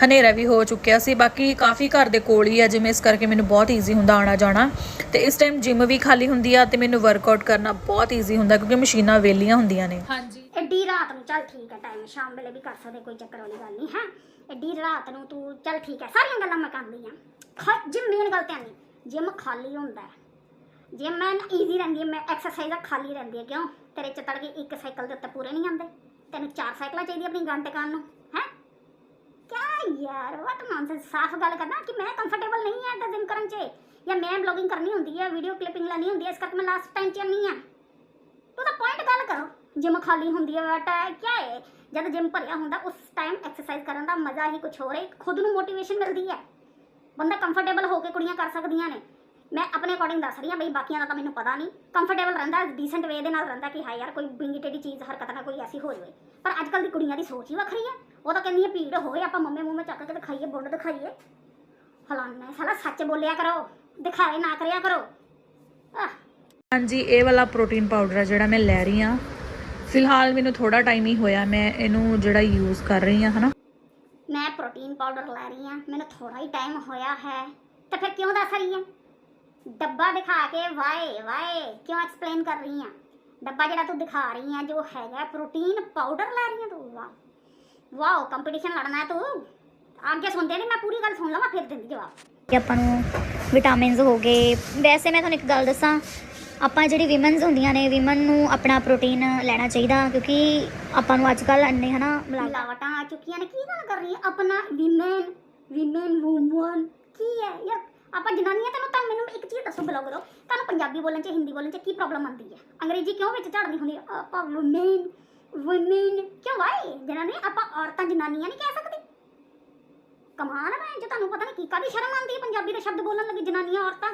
ਹਨੇਰਾ ਵੀ ਹੋ ਚੁੱਕਿਆ ਸੀ। ਬਾਕੀ ਕਾਫੀ ਘਰ ਦੇ ਕੋਲ ਹੀ ਆ ਜਿਵੇਂ ਇਸ ਕਰਕੇ ਮੈਨੂੰ ਬਹੁਤ ਈਜ਼ੀ ਹੁੰਦਾ ਆਣਾ ਜਾਣਾ। ਤੇ ਇਸ ਟਾਈਮ ਜਿਮ ਵੀ ਖਾਲੀ ਹੁੰਦੀ ਆ ਤੇ ਮੈਨੂੰ ਵਰਕਆਊਟ ਕਰਨਾ ਬਹੁਤ ਈਜ਼ੀ ਹੁੰਦਾ ਕਿਉਂਕਿ ਮਸ਼ੀਨਾਂ ਵੇਲੀਆਂ ਹੁੰਦੀਆਂ ਨੇ। ਹਾਂਜੀ। ਐਡੀ ਰਾਤ ਨੂੰ ਚੱਲ ਠੀਕ ਹੈ ਟਾਈਮ ਸ਼ਾਮ ਵੇਲੇ ਵੀ ਕਰ ਸਕਦੇ ਕੋਈ ਚੱਕਰ ਵਾਲੀ ਗੱਲ ਨਹੀਂ ਹੈ? ਐਡੀ ਰਾਤ ਨੂੰ ਤੂੰ ਚੱਲ ਠੀਕ ਹੈ ਸਾਰੀਆਂ ਗੱਲਾਂ ਮੈਂ ਕਰਦੀ ਆ। ਜਿਮ ਮੇਨ ਗੱਲ ਧਿਆਨ ਨਹੀਂ ਜਿਮ ਖਾਲੀ ਹੁੰਦਾ ਹੈ। ਜਿਮ ਮੈਂ ਈਜ਼ੀ ਰਹਿੰਦੀ ਹੈ, ਮੈਂ ਐਕਸਰਸਾਈਜ਼ਾਂ ਖਾਲੀ ਰਹਿੰਦੀ ਹੈ ਕਿਉਂ? ਤੇਰੇ ਚ ਤੜਕੇ ਇੱਕ ਸਾਈਕਲ ਦੇ ਉੱਤੇ ਪੂਰੇ ਨਹੀਂ ਆਉਂਦੇ। ਤੈਨੂੰ ਚਾਰ ਸਾਈਕਲਾਂ ਚਾਹੀਦੀਆਂ ਆਪਣੀ ਗੰਟੇ ਕਰਨ ਨੂੰ, ਹੈ? ਕਿਆ ਯਾਰ ਵਾਟ ਨੌਨਸੈਂਸ ਸਾਫ਼ ਗੱਲ ਕਰਨਾ ਕਿ ਮੈਂ ਕੰਫਰਟੇਬਲ ਨਹੀਂ ਹੈ ਤਾਂ ਜਿਮ ਕਰਨ ਚ। ਜਾਂ ਮੈਂ ਬਲੌਗਿੰਗ ਕਰਨੀ ਹੁੰਦੀ ਹੈ ਵੀਡੀਓ ਕਲਿੱਪਿੰਗ ਲੈਣੀ ਹੁੰਦੀ ਹੈ, ਇਸ ਕਰਕੇ ਮੈਂ ਲਾਸਟ ਟਾਈਮ ਚ ਨਹੀਂ ਆ ਤੂੰ ਤਾਂ ਪੁਆਇੰਟ ਗੱਲ ਕਰੋ ਜਿਮ ਖਾਲੀ ਹੁੰਦੀ ਹੈ ਬਟ ਕਿਆ ਹੈ ਜਦ ਜਿਮ ਭਰਿਆ ਹੁੰਦਾ, ਉਸ ਟਾਈਮ ਐਕਸਰਸਾਈਜ਼ ਕਰਨ ਦਾ ਮਜ਼ਾ ਹੀ ਕੁਝ ਹੋਰ ਹੈ, ਖੁਦ ਨੂੰ ਮੋਟੀਵੇਸ਼ਨ ਮਿਲਦੀ ਹੈ। ਬੰਦਾ ਕੰਫਰਟੇਬਲ ਹੋ ਕੇ ਕੁੜੀਆਂ ਕਰ ਸਕਦੀਆਂ ਨੇ। ਮੈਂ ਆਪਣੇ ਅਕੋਰਡਿੰਗ ਦੱਸ ਰਹੀ ਹਾਂ ਬਈ ਬਾਕੀਆਂ ਦਾ ਤਾਂ ਮੈਨੂੰ ਪਤਾ ਨਹੀਂ। ਕੰਫਰਟੇਬਲ ਰਹਿੰਦਾ ਡੀਸੈਂਟ ਵੇ ਦੇ ਨਾਲ ਰਹਿੰਦਾ ਕਿ ਹਾਂ ਯਾਰ ਕੋਈ ਬਿੰਗੀ ਟੇਡੀ ਚੀਜ਼, ਹਰਕਤ ਨਾ ਕੋਈ ਐਸੀ ਹੋ ਜਾਵੇ। ਪਰ ਅੱਜ ਕੱਲ ਦੀ ਕੁੜੀਆਂ ਦੀ ਸੋਚ ਹੀ ਵੱਖਰੀ ਹੈ। ਉਹ ਤਾਂ ਕਹਿੰਦੀ ਹੈ ਭੀੜ ਹੋਵੇ ਆਪਾਂ ਮੰਮੇ ਮੂੰਮੇ ਚੱਕ ਕੇ ਦਿਖਾਈਏ ਬੁੱਢ ਦਿਖਾਈਏ। ਫਲਾਨਾ ਸਾਲਾ ਸੱਚ ਬੋਲਿਆ ਕਰੋ ਦਿਖਾਏ ਨਾ ਕਰਿਆ ਕਰੋ। ਹਾਂਜੀ, ਇਹ ਵਾਲਾ ਪ੍ਰੋਟੀਨ ਪਾਊਡਰ ਆ ਜਿਹੜਾ ਮੈਂ ਲੈ ਰਹੀ ਹਾਂ। ਫਿਲਹਾਲ ਮੈਨੂੰ ਥੋੜਾ ਟਾਈਮ ਹੀ ਹੋਇਆ, ਮੈਂ ਇਹਨੂੰ ਜਿਹੜਾ ਯੂਜ਼ ਕਰ ਰਹੀ ਹਾਂ, ਹਨਾ? ਮੈਂ ਪ੍ਰੋਟੀਨ ਪਾਊਡਰ ਲੈ ਰਹੀ ਹਾਂ। ਮੈਨੂੰ ਥੋੜਾ ਹੀ ਟਾਈਮ ਹੋਇਆ ਹੈ। ਤਾਂ ਫਿਰ ਕਿਉਂ ਦੱਸ ਰਹੀ ਹੈ? ਡੱਬਾ ਦਿਖਾ ਕੇ ਵਾਏ ਵਾਏ, ਕਿਉਂ ਐਕਸਪਲੇਨ ਕਰ ਰਹੀ ਹਾਂ? ਡੱਬਾ ਜਿਹੜਾ ਤੂੰ ਦਿਖਾ ਰਹੀ ਹੈ, ਜੋ ਹੈਗਾ ਪ੍ਰੋਟੀਨ ਪਾਊਡਰ ਲੈ ਰਹੀ ਹੈ ਤੂੰ। ਵਾਹ। ਵਾਓ ਕੰਪੀਟੀਸ਼ਨ ਲੜਨਾ ਹੈ ਤੂੰ। ਅੱਗੇ ਸੁਣਦੇ ਨਹੀਂ ਮੈਂ ਪੂਰੀ ਗੱਲ ਸੁਣ ਲਵਾਂ, ਫਿਰ ਦਿੰਦੀ ਜਵਾਬ। ਕਿ ਆਪਾਂ ਨੂੰ ਵਿਟਾਮਿਨਸ ਹੋ ਗਏ, ਵੈਸੇ ਮੈਂ ਤੁਹਾਨੂੰ ਇੱਕ ਗੱਲ ਦੱਸਾਂ ਆਪਾਂ ਜਿਹੜੀ ਵਿਮਨਸ ਹੁੰਦੀਆਂ ਨੇ ਵਿਮਨ ਨੂੰ ਆਪਣਾ ਪ੍ਰੋਟੀਨ ਲੈਣਾ ਚਾਹੀਦਾ ਕਿਉਂਕਿ ਆਪਾਂ ਨੂੰ ਅੱਜ ਕੱਲ ਅੰਨੇ ਹਨਾ, ਮਿਲਾਵਟਾਂ ਆ। ਚੁੱਕੀਆਂ ਨੇ, ਕੀ ਗੱਲ ਕਰ ਰਹੀ ਹੈ ਆਪਣਾ ਵਿਮਨ ਵਿਮਨ ਵੂਮਨ ਕੀ ਹੈ? ਯਾਰ, ਆਪਾਂ ਜਨਾਨੀਆਂ, ਤੈਨੂੰ ਤਾਂ ਮੈਨੂੰ ਇੱਕ ਚੀਜ਼ ਦੱਸੋ ਬਲੌਗਰੋ ਤੁਹਾਨੂੰ ਪੰਜਾਬੀ ਬੋਲਣ 'ਚ, ਹਿੰਦੀ ਬੋਲਣ 'ਚ ਕੀ ਪ੍ਰੋਬਲਮ ਆਉਂਦੀ ਹੈ? ਅੰਗਰੇਜ਼ੀ ਕਿਉਂ ਵਿੱਚ ਝੜਦੀ ਹੁੰਦੀ ਹੈ? ਆਪਾਂ ਵੂਮਨ ਵੂਮਨ ਕਿਉਂ? ਵਾਈ ਜਨਾਨੀ ਆਪਾਂ ਔਰਤਾਂ ਜਨਾਨੀਆਂ ਨਹੀਂ ਕਹਿ ਸਕਦੇ। ਕਮਾਲ ਹੈ ਭੈਣ ਤੁਹਾਨੂੰ ਪਤਾ ਨਹੀਂ ਕੀ ਕਾਦੀ ਸ਼ਰਮ ਆਉਂਦੀ ਹੈ? ਪੰਜਾਬੀ ਦੇ ਸ਼ਬਦ ਬੋਲਣ ਲੱਗੀ ਜਨਾਨੀਆਂ, ਔਰਤਾਂ।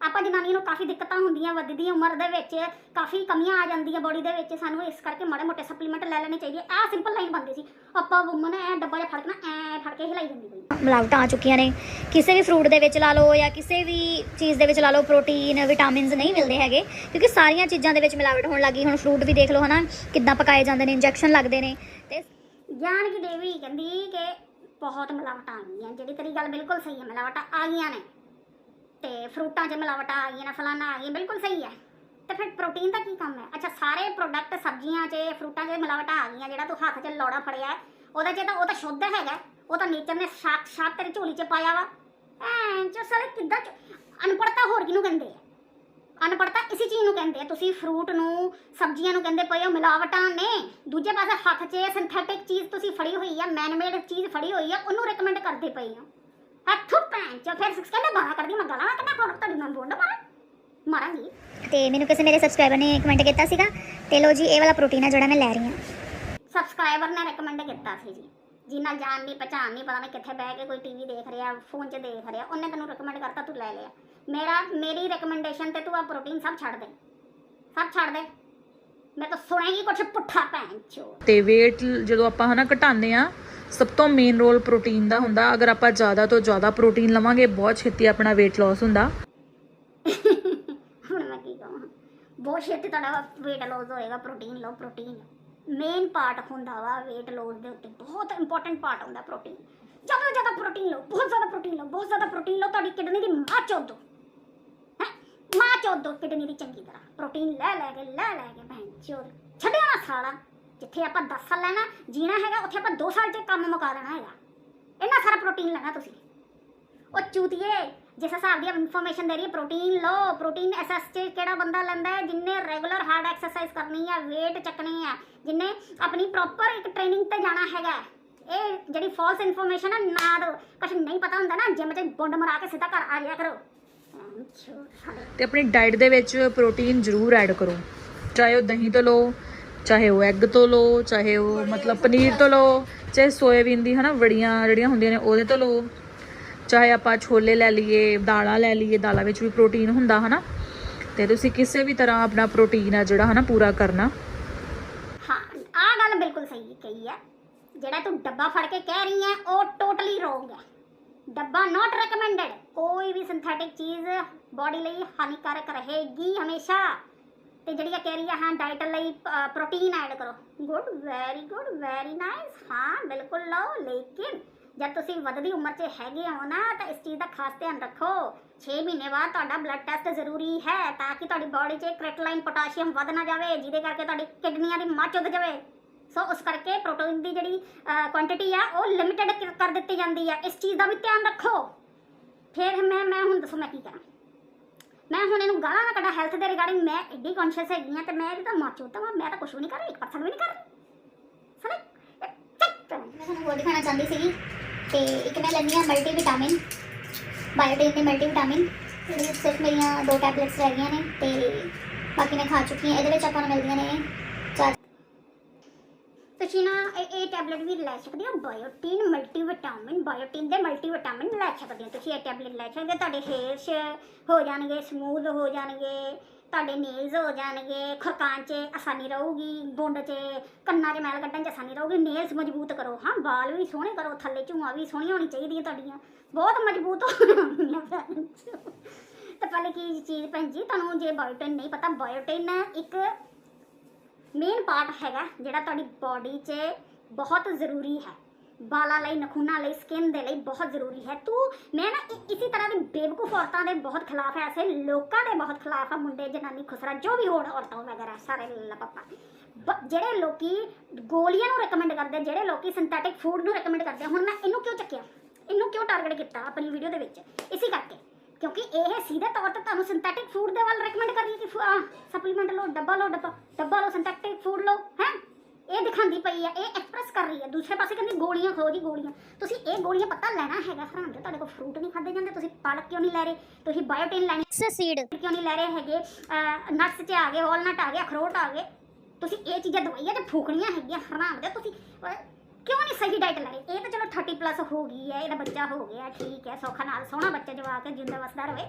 ਆਪਾਂ ਜਨਾਨੀਆਂ ਨੂੰ ਕਾਫੀ ਦਿੱਕਤਾਂ ਹੁੰਦੀਆਂ ਵੱਧਦੀ ਉਮਰ ਦੇ ਵਿੱਚ ਕਾਫੀ ਕਮੀਆਂ ਆ ਜਾਂਦੀਆਂ ਬੋਡੀ ਦੇ ਵਿੱਚ ਸਾਨੂੰ ਇਸ ਕਰਕੇ ਮਾੜੇ ਮੋਟੇ ਸਪਲੀਮੈਂਟ ਲੈ ਲੈਣੇ ਚਾਹੀਦੇ। ਆ ਸਿੰਪਲ ਲਾਈਨ ਬਣਦੀ ਸੀ। ਆਪਾਂ ਵੂਮਨ ਐ ਡੱਬਾ ਜਿਹਾ ਫੜ ਕੇ ਐ ਫੜ ਕੇ ਹਿਲਾਈ ਜਾਂਦੀ ਕੋਈ ਮਿਲਾਵਟਾਂ ਆ ਚੁੱਕੀਆਂ ਨੇ। ਕਿਸੇ ਵੀ ਫਰੂਟ ਦੇ ਵਿੱਚ ਲਾ ਲਓ ਜਾਂ ਕਿਸੇ ਵੀ ਚੀਜ਼ ਦੇ ਵਿੱਚ ਲਾ ਲਓ ਪ੍ਰੋਟੀਨ ਵਿਟਾਮਿਨਸ ਨਹੀਂ ਮਿਲਦੇ ਹੈਗੇ ਕਿਉਂਕਿ ਸਾਰੀਆਂ ਚੀਜ਼ਾਂ ਦੇ ਵਿੱਚ ਮਿਲਾਵਟ ਹੋਣ ਲੱਗੀ ਹੁਣ ਫਰੂਟ ਵੀ ਦੇਖ ਲਓ ਹਨਾ ਕਿੱਦਾਂ ਪਕਾਏ ਜਾਂਦੇ ਨੇ ਇੰਜੈਕਸ਼ਨ ਲੱਗਦੇ ਨੇ ਤੇ ਗਿਆਨ ਕੀ ਦੇਵੀ ਕਹਿੰਦੀ ਕਿ ਬਹੁਤ ਮਿਲਾਵਟਾਂ ਆ ਗਈਆਂ। ਜਿਹੜੀ ਤੇਰੀ ਗੱਲ ਬਿਲਕੁਲ ਸਹੀ ਹੈ ਮਿਲਾਵਟਾਂ ਆ ਗਈਆਂ ਨੇ। ਤੇ ਫਰੂਟਾਂ 'ਚ ਮਿਲਾਵਟਾਂ ਆ ਗਈਆਂ ਨੇ ਫਲਾਨਾ ਆ ਗਈਆਂ ਬਿਲਕੁਲ ਸਹੀ ਹੈ। ਤੇ ਫਿਰ ਪ੍ਰੋਟੀਨ ਦਾ ਕੀ ਕੰਮ ਹੈ? ਅੱਛਾ ਸਾਰੇ ਪ੍ਰੋਡਕਟ ਸਬਜ਼ੀਆਂ 'ਚ ਫਰੂਟਾਂ 'ਚ ਮਿਲਾਵਟਾਂ ਆ ਗਈਆਂ ਜਿਹੜਾ ਤੂੰ ਹੱਥ 'ਚ ਲੌੜਾ ਫੜਿਆ ਹੈ, ਉਹਦੇ 'ਚ ਤਾਂ ਉਹ ਤਾਂ ਸ਼ੁੱਧ ਹੈਗਾ ਉਹ ਤਾਂ ਨੇਚਰ ਨੇ ਸਾਖਸ਼ਾਤ ਤੇਰੀ ਝੋਲੀ 'ਚ ਪਾਇਆ ਵਾ। ਐਂ ਜੋ ਸਾਲੇ ਕਿੱਦਾਂ ਚ- ਅਨਪੜ੍ਹਤਾ ਹੋਰ ਕਿਹਨੂੰ ਕਹਿੰਦੇ ਆ? ਅਨਪੜ੍ਹਤਾ ਇਸੇ ਚੀਜ਼ ਨੂੰ ਕਹਿੰਦੇ ਆ। ਤੁਸੀਂ ਫਰੂਟ ਨੂੰ ਸਬਜ਼ੀਆਂ ਨੂੰ ਕਹਿੰਦੇ ਪਏ ਹੋ ਮਿਲਾਵਟਾਂ ਨੇ। ਦੂਜੇ ਪਾਸੇ ਹੱਥ 'ਚ ਸਿੰਥੈਟਿਕ ਚੀਜ਼ ਤੁਸੀਂ ਫੜੀ ਹੋਈ ਆ ਮੈਨਮੇਡ ਚੀਜ਼ ਫੜੀ ਹੋਈ ਆ ਉਹਨੂੰ ਰეკਮੈਂਡ ਕਰਦੇ ਪਏ ਹੋ। ਹੱਥੋਂ ਭੈਣ ਚੋ ਫਿਰ ਸਿਕਸ ਕਹਿੰਦਾ ਬਾਹਾਂ ਕਰਦੀ ਮੈਂ ਗਾਲਾਂ ਕੱਢਾ ਫੋਨ ਤੁਹਾਡੀ ਮੈਂ ਬੋਂਡ ਮਾਰਾਂ ਮਾਰਾਂਗੀ ਤੇ ਮੈਨੂੰ ਕਿਸੇ ਮੇਰੇ ਸਬਸਕ੍ਰਾਈਬਰ ਨੇ ਕਮੈਂਟ ਕੀਤਾ ਸੀਗਾ ਤੇ ਲੋ ਜੀ ਇਹ ਵਾਲਾ ਪ੍ਰੋਟੀਨ ਆ ਜਿਹੜਾ ਮੈਂ ਲੈ ਰਹੀ ਹਾਂ। ਸਬਸਕ੍ਰਾਈਬਰ ਨੇ ਰეკਮੈਂਡ ਕੀਤਾ ਸੀ ਜੀ। ਜਿਨ੍ਹਾਂ ਜਾਣ ਦੀ ਪਛਾਣ ਨਹੀਂ ਪਤਾ ਨਹੀਂ ਕਿੱਥੇ ਬਹਿ ਕੇ ਕੋਈ ਟੀਵੀ ਦੇਖ ਰਿਹਾ ਫੋਨ 'ਚ ਦੇਖ ਰਿਹਾ ਉਹਨੇ ਤੈਨੂੰ ਰეკਮੈਂਡ ਕਰਤਾ ਤੂੰ ਲੈ ਲਿਆ। ਮੇਰਾ ਮੇਰੀ ਰეკਮੈਂਡੇਸ਼ਨ ਤੇ ਤੂੰ ਆ ਪ੍ਰੋਟੀਨ ਸਭ ਛੱਡ ਦੇ। ਸਭ ਛੱਡ ਦੇ। ਮੈਂ ਤਾਂ ਸੁਣੇਗੀ ਕੁਛ ਪੁੱਠਾ ਭੈਣ ਚੋ ਤੇ weight ਜਦੋਂ ਆਪਾਂ ਹਨਾ ਘਟਾਉਂਦੇ ਆ ਸਭ ਤੋਂ ਮੇਨ ਰੋਲ ਪ੍ਰੋਟੀਨ ਦਾ ਹੁੰਦਾ। ਅਗਰ ਆਪਾਂ ਜ਼ਿਆਦਾ ਤੋਂ ਜ਼ਿਆਦਾ ਪ੍ਰੋਟੀਨ ਲਵਾਂਗੇ ਬਹੁਤ ਛੇਤੀ ਆਪਣਾ weight loss ਹੁੰਦਾ। ਹੁਣ ਮੈਂ ਕੀ ਕਹਾਂ? ਬਹੁਤ ਛੇਤੀ ਤੁਹਾਡਾ weight loss ਹੋਏਗਾ ਪ੍ਰੋਟੀਨ ਲਓ ਪ੍ਰੋਟੀਨ ਮੇਨ ਪਾਰਟ ਹੁੰਦਾ ਵਾ weight loss ਦੇ ਉੱਤੇ। ਬਹੁਤ ਇੰਪੋਰਟੈਂਟ ਪਾਰਟ ਹੁੰਦਾ ਪ੍ਰੋਟੀਨ ਜ਼ਿਆਦਾ ਤੋਂ ਜ਼ਿਆਦਾ ਪ੍ਰੋਟੀਨ ਲਓ ਬਹੁਤ ਜ਼ਿਆਦਾ ਪ੍ਰੋਟੀਨ ਲਓ ਬਹੁਤ ਜ਼ਿਆਦਾ ਪ੍ਰੋਟੀਨ ਲਓ ਤੁਹਾਡੀ ਕਿਡਨੀ ਦੀ ਮਾਂ ਚੋਦ ਹੈ ਮਾਂ ਚੋਦ ਦੋ ਕਿਡਨੀ ਦੀ ਚੰਗੀ ਤਰ੍ਹਾਂ। ਪ੍ਰੋਟੀਨ ਲੈ ਲੈ ਕੇ, ਲੈ ਲੈ ਕੇ ਭੈਣ ਚੋਦ ਛੱਡਿਆ ਨਾ ਸਾਲਾ। ਜਿੱਥੇ ਆਪਾਂ 10 ਸਾਲ ਲੈਣਾ ਜੀਣਾ ਹੈਗਾ, ਉੱਥੇ ਆਪਾਂ 2 ਸਾਲ 'ਚ ਕੰਮ ਮੁਕਾ ਦੇਣਾ ਹੈਗਾ। ਇੰਨਾ ਸਾਰਾ ਪ੍ਰੋਟੀਨ ਲੈਣਾ ਤੁਸੀਂ। ਉਹ ਚੂਤੀਏ, ਜਿਸ ਹਿਸਾਬ ਦੀ ਇਨਫੋਰਮੇਸ਼ਨ ਦੇ ਰਹੀ ਹੈ ਪ੍ਰੋਟੀਨ ਲਓ, ਪ੍ਰੋਟੀਨ ਐਸਐਸ ਚ ਕਿਹੜਾ ਬੰਦਾ ਲੈਂਦਾ ਹੈ, ਜਿੰਨੇ ਰੈਗੂਲਰ ਹਾਰਡ ਐਕਸਰਸਾਈਜ਼ ਕਰਨੀ ਹੈ weight ਚੱਕਣੀ ਹੈ ਜਿੰਨੇ ਆਪਣੀ ਪ੍ਰੋਪਰ ਇੱਕ ਟ੍ਰੇਨਿੰਗ ਤੇ ਜਾਣਾ ਹੈਗਾ। ਇਹ ਜਿਹੜੀ ਫਾਲਸ ਇਨਫੋਰਮੇਸ਼ਨ ਹੈ ਨਾ ਦੋ। ਕੁਝ ਨਹੀਂ ਪਤਾ ਹੁੰਦਾ ਨਾ ਜਿਮ ਚ ਬੁੰਡ ਮਰਾ ਕੇ ਸਿੱਧਾ ਘਰ ਆ ਜਾਇਆ ਕਰੋ। ਤੇ ਆਪਣੀ ਡਾਈਟ ਦੇ ਵਿੱਚ ਪ੍ਰੋਟੀਨ ਜ਼ਰੂਰ ਐਡ ਕਰੋ। ਚਾਹੇ ਉਹ ਦਹੀਂ ਤੋਂ ਲਓ, ਚਾਹੇ ਉਹ ਐਗ ਤੋਂ ਲਓ, ਚਾਹੇ ਉਹ ਮਤਲਬ ਪਨੀਰ ਤੋਂ ਲਓ, ਚਾਹੇ ਸੋਇਆਬੀਨ ਦੀ ਹਨਾ ਵੜੀਆਂ ਜਿਹੜੀਆਂ ਹੁੰਦੀਆਂ ਨੇ ਉਹਦੇ ਤੋਂ ਲਓ। ਚਾਹੇ ਆਪਾਂ ਛੋਲੇ ਲੈ ਲਈਏ, ਦਾਲਾਂ ਲੈ ਲਈਏ, ਦਾਲਾਂ ਵਿੱਚ ਵੀ ਪ੍ਰੋਟੀਨ ਹੁੰਦਾ ਹਨਾ। ਤੇ ਤੁਸੀਂ ਕਿਸੇ ਵੀ ਤਰ੍ਹਾਂ ਆਪਣਾ ਪ੍ਰੋਟੀਨ ਆ ਜਿਹੜਾ ਹਨਾ ਪੂਰਾ ਕਰਨਾ। ਹਾਂ, ਆਹ ਗੱਲ ਬਿਲਕੁਲ ਸਹੀ ਕਹੀ ਹੈ। ਜਿਹੜਾ ਤੂੰ ਡੱਬਾ ਫੜ ਕੇ ਕਹਿ ਰਹੀ ਹੈ, ਉਹ ਟੋਟਲੀ ਰੋਂਗ ਹੈ। ਡੱਬਾ ਨਾਟ ਰეკਮੈਂਡਡ ਕੋਈ ਵੀ ਸਿੰਥੈਟਿਕ ਚੀਜ਼ ਬਾਡੀ ਲਈ ਹਾਨੀਕਾਰਕ ਰਹੇਗੀ ਹਮੇਸ਼ਾ। ਤੇ ਜਿਹੜੀਆਂ ਕਹਿ ਰਹੀਆਂ ਹੈ ਹਾਂ ਡਾਈਟ ਲਈ ਪ੍ਰੋਟੀਨ ਐਡ ਕਰੋ। Good very good very nice ਹਾਂ, ਬਿਲਕੁਲ ਲਓ, ਲੇਕਿਨ ਜਦ ਤੁਸੀਂ ਵੱਧਦੀ ਉਮਰ 'ਚ ਹੈਗੇ ਹੋ ਨਾ, ਤਾਂ ਇਸ ਚੀਜ਼ ਦਾ ਖਾਸ ਧਿਆਨ ਰੱਖੋ। 6 ਮਹੀਨੇ ਬਾਅਦ ਤੁਹਾਡਾ ਬਲੱਡ ਟੈਸਟ ਜ਼ਰੂਰੀ ਹੈ, ਤਾਂ ਕਿ ਤੁਹਾਡੀ ਬਾਡੀ 'ਚ ਕ੍ਰਿਟਲਾਈਨ ਪੋਟਾਸ਼ੀਅਮ ਵੱਧ ਨਾ ਜਾਵੇ, ਜਿਹਦੇ ਕਰਕੇ ਤੁਹਾਡੀ ਕਿਡਨੀਆਂ ਦੀ ਮੱਚ ਉੱਧ ਜਾਵੇ। ਸੋ ਉਸ ਕਰਕੇ ਪ੍ਰੋਟੀਨ ਦੀ ਜਿਹੜੀ ਕੁਆਂਟੀਟੀ ਆ ਉਹ ਲਿਮਿਟਡ ਕਰ ਦਿੱਤੀ ਜਾਂਦੀ ਆ ਇਸ ਚੀਜ਼ ਦਾ ਵੀ ਧਿਆਨ ਰੱਖੋ ਫਿਰ ਮੈਂ ਮੈਂ ਹੁਣ ਦੱਸੋ ਮੈਂ ਕੀ ਕਰਾਂ ਮੈਂ ਹੁਣ ਇਹਨੂੰ ਗਾਲਾਂ ਨਾ ਕੱਢਾਂ ਹੈਲਥ ਦੇ ਰਿਗਾਰਡਿੰਗ ਮੈਂ ਇੱਡੀ ਕੌਨਸ਼ੀਅਸ ਹੈਗੀ ਆ ਤੇ ਮੈਂ ਇਹਦੀ ਤਾਂ ਮਾਚੋ ਤਾਂ ਵਾਂ, ਮੈਂ ਤਾਂ ਕੁਝ ਵੀ ਨਹੀਂ ਕਰ ਰਹੀ 1% ਵੀ ਨਹੀਂ ਕਰ ਰਹੀ। ਸਾਰੇ ਮੈਂ ਤੁਹਾਨੂੰ ਹੋਰ ਦਿਖਾਣਾ ਚਾਹੁੰਦੀ ਸੀਗੀ ਤੇ ਇੱਕ ਮੈਂ ਲੈਂਦੀ ਹਾਂ ਮਲਟੀ ਵਿਟਾਮਿਨ ਬਾਇਓਟਿਨ ਦੇ ਮਲਟੀ ਵਿਟਾਮਿਨ ਸਿਰਫ ਮੇਰੀਆਂ ਦੋ ਟੈਬਲੇਟਸ ਰਹਿ ਗਈਆਂ ਨੇ ਤੇ ਬਾਕੀ ਮੈਂ ਖਾ ਚੁੱਕੀ ਹਾਂ। ਇਹਦੇ ਵਿੱਚ ਆਪਾਂ ਨੂੰ ਮਿਲਦੀਆਂ ਨੇ ਤੁਸੀਂ ਨਾ ਇਹ ਇਹ ਟੈਬਲੇਟ ਵੀ ਲੈ ਸਕਦੇ ਹੋ, ਬਾਇਓਟਿਨ, ਮਲਟੀਵਿਟਾਮਿਨ, ਬਾਇਓਟਿਨ ਦੇ ਮਲਟੀਵਿਟਾਮਿਨ ਲੈ ਸਕਦੇ ਹੋ ਤੁਸੀਂ ਇਹ ਟੈਬਲੇਟ ਲੈ ਸਕਦੇ ਹੋ। ਤੁਹਾਡੇ ਹੇਅਰਸ ਹੋ ਜਾਣਗੇ ਸਮੂਥ ਹੋ ਜਾਣਗੇ, ਤੁਹਾਡੇ ਨੇਲਸ ਹੋ ਜਾਣਗੇ ਖੁਰਕਾਂ 'ਚ ਆਸਾਨੀ ਰਹੂਗੀ ਬੁੰਡ 'ਚ, ਕੰਨਾਂ 'ਚ, ਮੈਲ ਕੱਢਣ 'ਚ ਆਸਾਨੀ ਰਹੂਗੀ। ਨੇਲਸ ਮਜ਼ਬੂਤ ਕਰੋ, ਹਾਂ, ਵਾਲ ਵੀ ਸੋਹਣੇ ਕਰੋ, ਥੱਲੇ ਝੂਆਂ ਵੀ ਸੋਹਣੀਆਂ ਹੋਣੀ ਚਾਹੀਦੀਆਂ ਤੁਹਾਡੀਆਂ। ਬਹੁਤ ਮਜ਼ਬੂਤ ਹੋਣੀਆਂ ਤਾਂ ਪਹਿਲੇ ਕੀ ਚੀਜ਼ ਭੈਣ ਜੀ, ਤੁਹਾਨੂੰ ਜੇ ਬਾਇਓਟਿਨ ਨਹੀਂ ਪਤਾ, ਬਾਇਓਟਿਨ ਇੱਕ ਮੇਨ ਪਾਰਟ ਹੈਗਾ ਜਿਹੜਾ ਤੁਹਾਡੀ ਬਾਡੀ 'ਚ ਬਹੁਤ ਜ਼ਰੂਰੀ ਹੈ। ਬਾਲਾਂ ਲਈ, ਨਖੂਨਾਂ ਲਈ ਸਕਿਨ ਦੇ ਲਈ ਬਹੁਤ ਜ਼ਰੂਰੀ ਹੈ। ਤੂੰ, ਮੈਂ ਨਾ ਇਸੇ ਤਰ੍ਹਾਂ ਦੇ ਬੇਵਕੂਫ ਔਰਤਾਂ ਦੇ ਬਹੁਤ ਖਿਲਾਫ ਹੈ, ਐਸੇ ਲੋਕਾਂ ਦੇ ਬਹੁਤ ਖਿਲਾਫ ਆ, ਮੁੰਡੇ, ਜਨਾਨੀ, ਖੁਸਰਾ, ਜੋ ਵੀ ਹੋਣ ਔਰਤਾਂ ਵਗੈਰਾ, ਸਾਰੇ ਲੱਪਾ ਜਿਹੜੇ ਲੋਕੀ ਗੋਲੀਆਂ ਨੂੰ ਰეკਮੈਂਡ ਕਰਦੇ ਜਿਹੜੇ ਲੋਕੀ ਸਿੰਥੈਟਿਕ ਫੂਡ ਨੂੰ ਰეკਮੈਂਡ ਕਰਦੇ ਹੁਣ ਮੈਂ ਇਹਨੂੰ ਕਿਉਂ ਚੱਕਿਆ? ਇਹਨੂੰ ਕਿਉਂ ਟਾਰਗੇਟ ਕੀਤਾ ਆਪਣੀ ਵੀਡੀਓ ਦੇ ਵਿੱਚ? ਇਸੇ ਕਰਕੇ। ਕਿਉਂਕਿ ਇਹ ਸਿੱਧੇ ਤੌਰ ਤੇ ਤੁਹਾਨੂੰ ਸਿੰਥੈਟਿਕ ਫੂਡ ਦੇ ਵੱਲ ਰეკਮੈਂਡ ਕਰ ਰਹੀ ਹੈ ਕਿ ਸਪਲੀਮੈਂਟ ਲਓ ਡੱਬਾ ਲਓ ਡੱਬਾ ਡੱਬਾ ਲਓ ਸਿੰਥੈਟਿਕ ਫੂਡ ਲਓ ਹੈ? ਇਹ ਦਿਖਾਉਂਦੀ ਪਈ ਹੈ ਇਹ ਐਕਸਪ੍ਰੈਸ ਕਰ ਰਹੀ ਹੈ ਦੂਸਰੇ ਪਾਸੇ ਕਹਿੰਦੀ ਗੋਲੀਆਂ ਖਾਓ ਜੀ ਗੋਲੀਆਂ। ਤੁਸੀਂ ਇਹ ਗੋਲੀਆਂ ਪੱਤਾ ਲੈਣਾ ਹੈਗਾ ਹਰਾਮ ਤੁਹਾਡੇ ਕੋਲ ਫਰੂਟ ਨਹੀਂ ਖਾਦੇ ਜਾਂਦੇ ਤੁਸੀਂ ਪਾਲਕ ਕਿਉਂ ਨਹੀਂ ਲੈ ਰਹੇ? ਤੁਸੀਂ ਬਾਇਓਟਿਨ ਲੈਣੀ ਸੀਡ ਕਿਉਂ ਨਹੀਂ ਲੈ ਰਹੇ ਹੈਗੇ? ਨਟਸ 'ਚ ਆ ਗਏ ਵਾਲਨਟ ਆ ਗਏ ਅਖਰੋਟ ਆ ਗਏ। ਤੁਸੀਂ ਇਹ ਚੀਜ਼ਾਂ ਦਵਾਈਆਂ ਤੇ ਫੂਕਣੀਆਂ ਹੈਗੀਆਂ ਹਰਾਮ ਦੇ। ਤੁਸੀਂ ਕਿਉਂ ਨਹੀਂ ਸਹੀ ਡਾਈਟ ਲੈ ਰਹੇ ਇਹ ਤਾਂ ਚਲੋ 30 ਪਲੱਸ ਹੋ ਗਈ ਹੈ, ਇਹਦਾ ਬੱਚਾ ਹੋ ਗਿਆ, ਠੀਕ ਹੈ, ਸੌਖਾ ਨਾਲ ਸੋਹਣਾ ਬੱਚਾ ਜਵਾ ਕੇ ਜਿੰਦਾ ਵਸਦਾ ਰਵੇ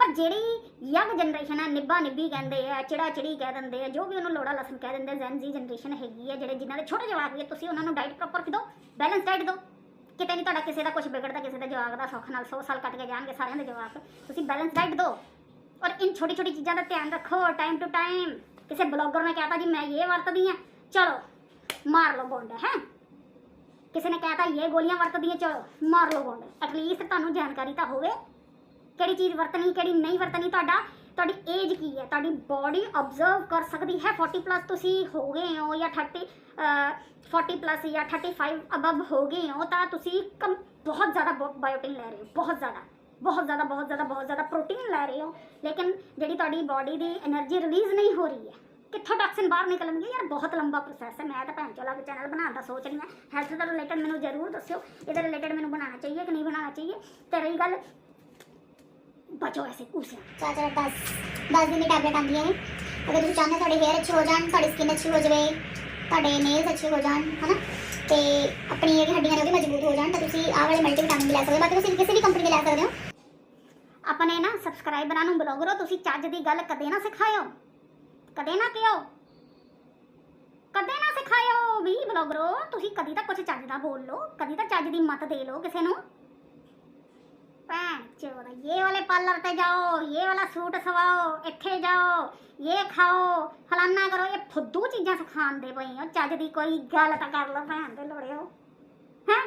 ਪਰ ਜਿਹੜੀ ਯੰਗ ਜਨਰੇਸ਼ਨ ਹੈ ਨਿੱਬਾ ਨਿੱਬੀ ਕਹਿੰਦੇ ਆ, ਚਿੜਾ ਚਿੜੀ ਕਹਿ ਦਿੰਦੇ ਆ, ਜੋ ਵੀ ਉਹਨੂੰ ਲੋੜਾ ਲਸਣ ਕਹਿ ਦਿੰਦੇ ਜ਼ੈਨਜ਼ੀ ਜਨਰੇਸ਼ਨ ਹੈਗੀ ਹੈ ਜਿਹੜੇ ਜਿਨ੍ਹਾਂ ਦੇ ਛੋਟੇ ਜਵਾਕ ਵੀ ਤੁਸੀਂ ਉਹਨਾਂ ਨੂੰ ਡਾਈਟ ਪ੍ਰੋਪਰ ਦਿਓ ਬੈਲੈਂਸ ਡਾਈਟ ਦਿਓ ਕਿਤੇ ਨਹੀਂ ਤੁਹਾਡਾ ਕਿਸੇ ਦਾ ਕੁਝ ਵਿਗੜਦਾ, ਕਿਸੇ ਦਾ ਜਵਾਕ ਦਾ, ਸੌਖ ਨਾਲ 100 ਸਾਲ ਕੱਟ ਕੇ ਜਾਣਗੇ ਸਾਰਿਆਂ ਦੇ ਜਵਾਕ। ਤੁਸੀਂ ਬੈਲੈਂਸ ਡਾਈਟ ਦਿਓ ਔਰ ਇਨ ਛੋਟੀ ਛੋਟੀ ਚੀਜ਼ਾਂ ਦਾ ਧਿਆਨ ਰੱਖੋ ਟਾਈਮ ਟੂ ਟਾਈਮ ਕਿਸੇ ਬਲੌਗਰ ਨੇ ਕਹਤਾ ਜੀ, ਮੈਂ ਇਹ ਵਰਤਦੀ ਆ ਚਲੋ, ਮਾਰ ਲਓ ਬੋਂਡ ਹੈ? ਕਿਸੇ ਨੇ ਕਹਿਤਾ, ਇਹ ਗੋਲੀਆਂ ਵਰਤਦੀਆਂ, ਚਲੋ, ਮਾਰ ਲਓ ਗੋਂਡੇ। ਐਟਲੀਸਟ ਤੁਹਾਨੂੰ ਜਾਣਕਾਰੀ ਤਾਂ ਹੋਵੇ ਕਿਹੜੀ ਚੀਜ਼ ਵਰਤਣੀ, ਕਿਹੜੀ ਨਹੀਂ ਵਰਤਣੀ। ਤੁਹਾਡਾ, ਤੁਹਾਡੀ ਏਜ ਕੀ ਹੈ? ਤੁਹਾਡੀ ਬਾਡੀ ਆਬਜ਼ਰਵ ਕਰ ਸਕਦੀ ਹੈ 40 ਪਲੱਸ ਤੁਸੀਂ ਹੋ ਗਏ ਹੋ ਜਾਂ 30 40 ਪਲੱਸ ਜਾਂ 35 ਅਬਵ ਹੋ ਗਏ ਹੋ, ਤਾਂ ਤੁਸੀਂ ਬਹੁਤ ਜ਼ਿਆਦਾ ਬਾਇਓਟਿਨ ਲੈ ਰਹੇ ਹੋ, ਬਹੁਤ ਜ਼ਿਆਦਾ ਬਹੁਤ ਜ਼ਿਆਦਾ ਬਹੁਤ ਜ਼ਿਆਦਾ ਬਹੁਤ ਜ਼ਿਆਦਾ ਪ੍ਰੋਟੀਨ ਲੈ ਰਹੇ ਹੋ। ਲੇਕਿਨ ਜਿਹੜੀ ਤੁਹਾਡੀ ਬਾਡੀ ਦੀ એનર્ਜੀ ਰਿਲੀਜ਼ ਨਹੀਂ ਹੋ ਰਹੀ ਹੈ ਕਿੱਥੋਂ ਟਾਕਸਿਨ ਬਾਹਰ ਨਿਕਲਣਗੇ? ਯਾਰ ਬਹੁਤ ਲੰਬਾ ਪ੍ਰੋਸੈਸ ਹੈ। ਮੈਂ ਤਾਂ ਭੈਣ ਚੋਲਾ ਕੇ ਚੈਨਲ ਬਣਾਉਣ ਦਾ ਸੋਚ ਰਹੀ ਹਾਂ। ਹੈਲਥ ਦਾ ਰਿਲੇਟਡ ਮੈਨੂੰ ਜ਼ਰੂਰ ਦੱਸਿਓ। ਇਹਦੇ ਰਿਲੇਟਡ ਮੈਨੂੰ ਬਣਾਉਣਾ ਚਾਹੀਏ ਕਿ ਨਹੀਂ ਬਣਾਉਣਾ ਚਾਹੀਏ? ਤੇ ਰਹੀ ਗੱਲ ਬਚੋ ਐਸੇ ਕੁਰਸੀਆਂ ਚਾਰ ਚਾਰ 10 10 ਦਿਨ ਦੀ ਟੈਬਲੇਟ ਆਉਂਦੀਆਂ ਨੇ ਅਗਰ ਤੁਸੀਂ ਚਾਹੁੰਦੇ ਤੁਹਾਡੇ ਹੇਅਰ ਅੱਛੇ ਹੋ ਜਾਣ ਤੁਹਾਡੀ ਸਕਿਨ ਅੱਛੀ ਹੋ ਜਾਵੇ ਤੁਹਾਡੇ ਨੇਲਸ ਅੱਛੇ ਹੋ ਜਾਣ ਹਨਾ? ਤੇ ਆਪਣੀ ਜਿਹੜੀ ਹੱਡੀਆਂ ਨੇ ਉਹ ਵੀ ਮਜ਼ਬੂਤ ਹੋ ਜਾਣ ਤਾਂ ਤੁਸੀਂ ਆਹ ਵਾਲੇ ਮਲਟੀ ਵਿਟਾਮਿਨ ਵੀ ਲੈ ਸਕਦੇ ਹੋ। ਬਾਕੀ ਤੁਸੀਂ ਕਿਸੇ ਵੀ ਕੰਪਨੀ ਦੇ ਲੈ ਸਕਦੇ ਹੋ। ਆਪਣੇ ਨਾ ਸਬਸਕ੍ਰਾਈਬਰਾਂ ਨੂੰ ਬਲੌਗਰੋ ਤੁਸੀਂ ਚੱਜ ਦੀ ਗੱਲ ਕਦੇ ਨਾ ਸਿਖਾਇਓ। ਕਦੇ ਨਾ ਕਿਓ ਕਦੇ ਨਾ ਸਿਖਾਇਓ ਵੀ ਬਲੌਗਰੋ, ਤੁਸੀਂ ਕਦੀ ਤਾਂ ਕੁਝ ਚੱਜ ਦਾ ਬੋਲ ਲਓ, ਕਦੀ ਤਾਂ ਚੱਜ ਦੀ ਮਤ ਦੇ ਲਓ ਕਿਸੇ ਨੂੰ। ਭੈਣ ਚੋਦ, ਇਹ ਵਾਲੇ ਪਾਰਲਰ ਤੇ ਜਾਓ, ਇਹ ਵਾਲਾ ਸੂਟ ਸਵਾਓ, ਇੱਥੇ ਜਾਓ, ਇਹ ਖਾਓ, ਫਲਾਨਾ ਕਰੋ, ਇਹ ਫੁੱਦੂ ਚੀਜ਼ਾਂ ਸਿਖਾਉਂਦੇ ਪਏ ਹੋ, ਚੱਜ ਦੀ ਕੋਈ ਗੱਲ ਤਾਂ ਕਰ ਲਓ ਭੈਣ ਦੇ ਲੋੜਿਓ। ਹੈ?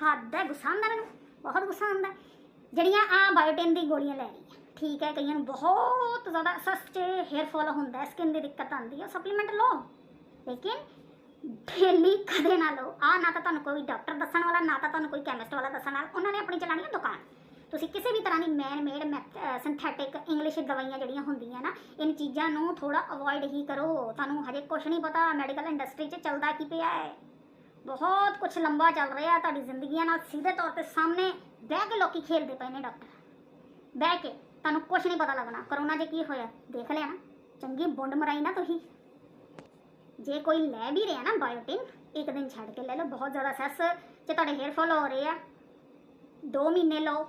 ਸਾਡਾ ਗੁੱਸਾ ਆਉਂਦਾ ਮੈਨੂੰ, ਬਹੁਤ ਗੁੱਸਾ ਆਉਂਦਾ। ਜਿਹੜੀਆਂ ਆ ਬਾਇਓਟਿਨ ਦੀ ਗੋਲੀਆਂ ਲੈ ਰਹੀਆਂ। ਠੀਕ ਹੈ, ਕਈਆਂ ਨੂੰ ਬਹੁਤ ਜ਼ਿਆਦਾ ਸਸਤੇ ਹੇਅਰ ਫਾਲ ਹੁੰਦਾ ਸਕਿਨ ਦੀ ਦਿੱਕਤ ਆਉਂਦੀ ਹੈ ਸਪਲੀਮੈਂਟ ਲਓ। ਲੇਕਿਨ ਡੇਲੀ ਕਦੇ ਨਾ ਲਓ। ਆ ਨਾ ਤਾਂ ਤੁਹਾਨੂੰ ਕੋਈ ਡਾਕਟਰ ਦੱਸਣ ਵਾਲਾ, ਨਾ ਤਾਂ ਤੁਹਾਨੂੰ ਕੋਈ ਕੈਮਿਸਟ ਵਾਲਾ ਦੱਸਣ ਵਾਲਾ, ਉਹਨਾਂ ਨੇ ਆਪਣੀ ਚਲਾਣੀ ਹੈ ਦੁਕਾਨ। ਤੁਸੀਂ ਕਿਸੇ ਵੀ ਤਰ੍ਹਾਂ ਦੀ ਮੈਨ ਮੇਡ ਸਿੰਥੈਟਿਕ ਇੰਗਲਿਸ਼ ਦਵਾਈਆਂ ਜਿਹੜੀਆਂ ਹੁੰਦੀਆਂ ਨਾ, ਇਨ ਚੀਜ਼ਾਂ ਨੂੰ ਥੋੜਾ ਅਵੋਇਡ ਹੀ ਕਰੋ। ਤੁਹਾਨੂੰ ਹਜੇ ਕੁਝ ਨਹੀਂ ਪਤਾ ਮੈਡੀਕਲ ਇੰਡਸਟਰੀ 'ਚ ਚੱਲਦਾ ਕੀ ਪਿਆ ਹੈ। ਬਹੁਤ ਕੁਝ ਲੰਬਾ ਚੱਲ ਰਿਹਾ ਤੁਹਾਡੀ ਜ਼ਿੰਦਗੀਆਂ ਨਾਲ, ਸਿੱਧੇ ਤੌਰ ਤੇ ਸਾਹਮਣੇ ਬਹਿ ਕੇ ਲੋਕੀ ਖੇਲਦੇ ਪਏ ਨੇ ਡਾਕਟਰ ਬਹਿ ਕੇ। ਤੁਹਾਨੂੰ ਕੁਝ ਨਹੀਂ ਪਤਾ ਲੱਗਣਾ। ਕਰੋਨਾ 'ਚ ਕੀ ਹੋਇਆ, ਦੇਖ ਲਿਆ ਨਾ। ਚੰਗੀ ਬੁੰਡ ਮਰਾਈ ਨਾ ਤੁਸੀਂ। ਜੇ ਕੋਈ ਲੈ ਵੀ ਰਿਹਾ ਨਾ ਬਾਇਓਟਿਨ, ਇੱਕ ਦਿਨ ਛੱਡ ਕੇ ਲੈ ਲਓ, ਬਹੁਤ ਜ਼ਿਆਦਾ ਸੈਸ, ਜੇ ਤੁਹਾਡੇ ਹੇਅਰ ਫਾਲ ਹੋ ਰਹੇ ਆ 2 ਮਹੀਨੇ ਲਓ,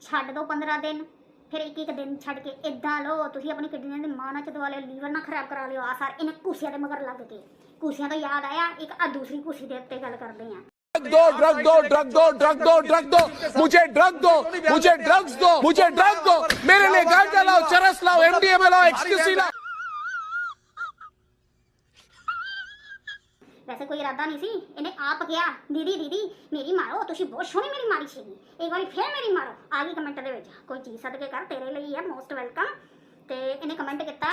ਛੱਡ ਦਿਓ 15 ਦਿਨ, ਫਿਰ ਇੱਕ ਇੱਕ ਦਿਨ ਛੱਡ ਕੇ ਇਦਾਂ ਲਓ, ਤੁਸੀਂ ਆਪਣੀ ਕਿਡਨੀਆਂ ਦੇ ਮਾਂ ਨਾਲ ਚਦਵਾ ਲਿਓ, ਲੀਵਰ ਨਾ ਖਰਾਬ ਕਰਾ ਲਿਓ ਆ ਸਾਰ, ਇਹਨੇ ਕੁਸੀਆਂ ਦੇ ਮਗਰ ਲੱਗ ਕੇ। ਕੁਸੀਆਂ ਤੋਂ ਯਾਦ ਆਇਆ, ਇੱਕ ਆ ਦੂਸਰੀ ਕੁਸੀ ਦੇ ਉੱਤੇ ਗੱਲ ਕਰਦੇ ਆ। दो ड्रग दो ड्रग दो ड्रग दो ड्रग दो मुझे ड्रग दो मुझे ड्रग्स दो मुझे ड्रग दो मेरे लिए गांजा लाओ चरस लाओ एमडीएमए लाओ एक्सक्यूसी लाओ ਵੈਸੇ ਕੋਈ ਇਰਾਦਾ ਨਹੀਂ ਸੀ ਇਹਨੇ ਆਪ ਕਿਹਾ ਦੀਦੀ ਦੀਦੀ ਮੇਰੀ ਮਾਰੋ ਤੁਸੀਂ ਬਹੁਤ ਸੋਹਣੀ ਮੇਰੀ ਮਾਰੀ ਸੀਗੀ ਇੱਕ ਵਾਰੀ ਫੇਰ ਮੇਰੀ ਮਾਰੋ ਆ ਗਈ ਕਮੈਂਟ ਦੇ ਵਿੱਚ ਕੋਈ ਚੀਜ਼ ਸਦਕੇ ਕਰ ਤੇਰੇ ਲਈ ਹੈ ਮੋਸਟ ਵੈਲਕਮ ਤੇ ਇਹਨੇ ਕਮੈਂਟ ਕੀਤਾ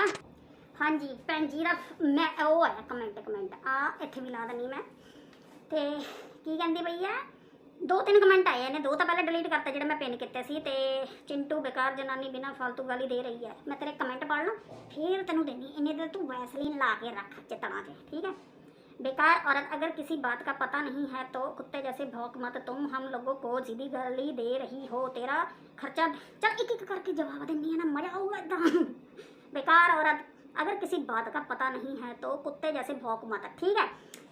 ਹਾਂਜੀ ਭੈਣ ਜੀ ਦਾ ਫ- ਮੈਂ ਉਹ ਆਇਆ ਕਮੈਂਟ ਕਮੈਂਟ ਆ ਇੱਥੇ ਵੀ ਲਾ ਦਨੀ ਮੈਂ ਤੇ की कहती भैया दो तीन कमेंट आए हैं दो तो पहले डिलीट करते जो मैं पिन किए थे चिंटू बेकार जनानी बिना फालतू गाली दे रही है मैं तेरे कमेंट पढ़ लो फिर तेन देनी इन्नी देर तू वैसलीन ला के रख चितना से ठीक है बेकार औरत अगर किसी बात का पता नहीं है तो कुत्ते जैसे भौक मत तुम हम लोगों को जिदी गाली दे रही हो तेरा खर्चा चल एक एक करके जवाब दें मज़ा आऊगा एकदम बेकार औरत अगर किसी बात का पता नहीं है तो कुत्ते जैसे भौक मत ठीक है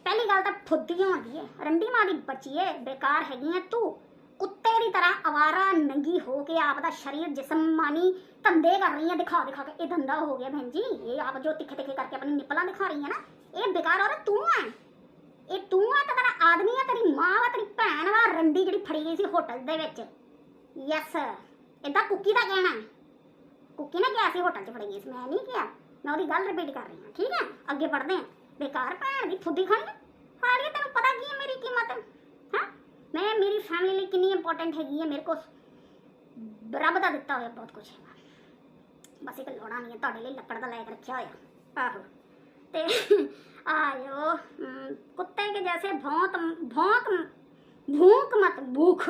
ਪਹਿਲੀ ਗੱਲ ਤਾਂ ਫੁੱਦੀਆਂ ਹੈਗੀ ਹੈ ਰੰਡੀ ਮਾਂ ਦੀ ਬੱਚੀ ਹੈ ਬੇਕਾਰ ਹੈਗੀ ਹੈ ਤੂੰ। ਕੁੱਤੇ ਦੀ ਤਰ੍ਹਾਂ ਅਵਾਰਾ ਨੰਗੀ ਹੋ ਕੇ ਆਪ ਦਾ ਸਰੀਰ ਜਿਸਮ ਮਾਨੀ ਧੰਦੇ ਕਰ ਰਹੀ ਹੈ ਦਿਖਾ ਦਿਖਾ ਕੇ। ਇਹ ਧੰਦਾ ਹੋ ਗਿਆ ਭੈਣ ਜੀ, ਇਹ ਆਪ ਜੋ ਤਿੱਖੇ ਤਿੱਖੇ ਕਰਕੇ ਆਪਣੀ ਨਿਪਲਾਂ ਦਿਖਾ ਰਹੀ ਹੈ ਨਾ, ਇਹ ਬੇਕਾਰ ਔਰਤ ਤੂੰ ਹੈ ਇਹ ਤੂੰ ਆ ਤਾਂ ਤੇਰਾ ਆਦਮੀ ਆ ਤੇਰੀ ਮਾਂ ਆ ਤੇਰੀ ਭੈਣ ਆ ਰੰਡੀ ਜਿਹੜੀ ਫੜੀ ਗਈ ਸੀ ਹੋਟਲ ਦੇ ਵਿੱਚ। ਯੈਸ ਇਦਾਂ ਕੁੱਕੀ ਦਾ ਕਹਿਣਾ ਕੁੱਕੀ ਨੇ ਕਿਹਾ ਸੀ ਹੋਟਲ 'ਚ ਫੜੀ ਗਈ ਸੀ, ਮੈਂ ਨਹੀਂ ਕਿਹਾ, ਮੈਂ ਉਹਦੀ ਗੱਲ ਰਿਪੀਟ ਕਰ ਰਹੀ ਹਾਂ, ਠੀਕ ਹੈ ਅੱਗੇ ਪੜਦੇ ਹਾਂ ਬੇਕਾਰ ਭੈਣ ਦੀ ਫੁੱਦੀ ਖਾਣੀ ਹਾੜੀ ਤੈਨੂੰ ਪਤਾ ਕੀ ਹੈ ਮੇਰੀ ਕੀਮਤ? ਹਾਂ? ਮੈਂ ਮੇਰੀ ਫੈਮਿਲੀ ਲਈ ਕਿੰਨੀ ਇੰਪੋਰਟੈਂਟ ਹੈਗੀ ਹੈ ਮੇਰੇ ਕੋਲ। ਰੱਬ ਦਾ ਦਿੱਤਾ ਹੋਇਆ ਬਹੁਤ ਕੁਝ ਹੈ ਬਸ ਇੱਕ ਲੋੜਾ ਨਹੀਂ ਹੈ, ਤੁਹਾਡੇ ਲਈ ਲੱਕੜ ਦਾ ਲਾਇਕ ਰੱਖਿਆ ਹੋਇਆ। ਆਹੋ। ਤੇ ਆਇਓ ਕੁੱਤੇ ਕੇ ਜੈਸੇ ਭੌਂਤ ਭੌਂਕ ਭੂਖ ਮਤ, ਭੂਖ।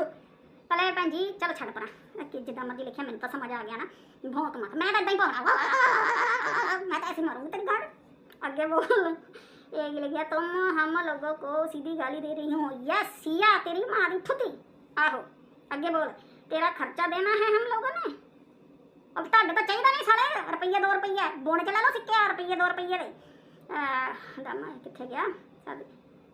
ਪਲੇ ਭੈਣ ਜੀ, ਚਲ ਛੱਡ ਪਰਾਂ। ਕਿ ਜਿੱਦਾਂ ਮਰਜ਼ੀ ਲਿਖਿਆ, ਮੈਨੂੰ ਤਾਂ ਸਮਝ ਆ ਗਿਆ ਨਾ। ਭੌਂਕ ਮਤ। ਮੈਂ ਤਾਂ ਇਦਾਂ ਹੀ ਭੌਂਕਣਾ ਮੈਂ ਤਾਂ ਐਸੇ ਮਰੂੰ ਤੇਰੀ ਗੱਲ ਅੱਗੇ ਬੋਲ। एक लग गया तुम तो हम लोगों को सीधी गाली दे रही हो। यस, सिया, तेरी मारी थुती आहो, आगे बोल। तेरा खर्चा देना है हम लोगों ने? अब ढंड तो चाहिए नहीं साले, रुपये दो रुपये। बोने चला लो सिक्के, रुपये दो रुपये दे। दम कितने गया?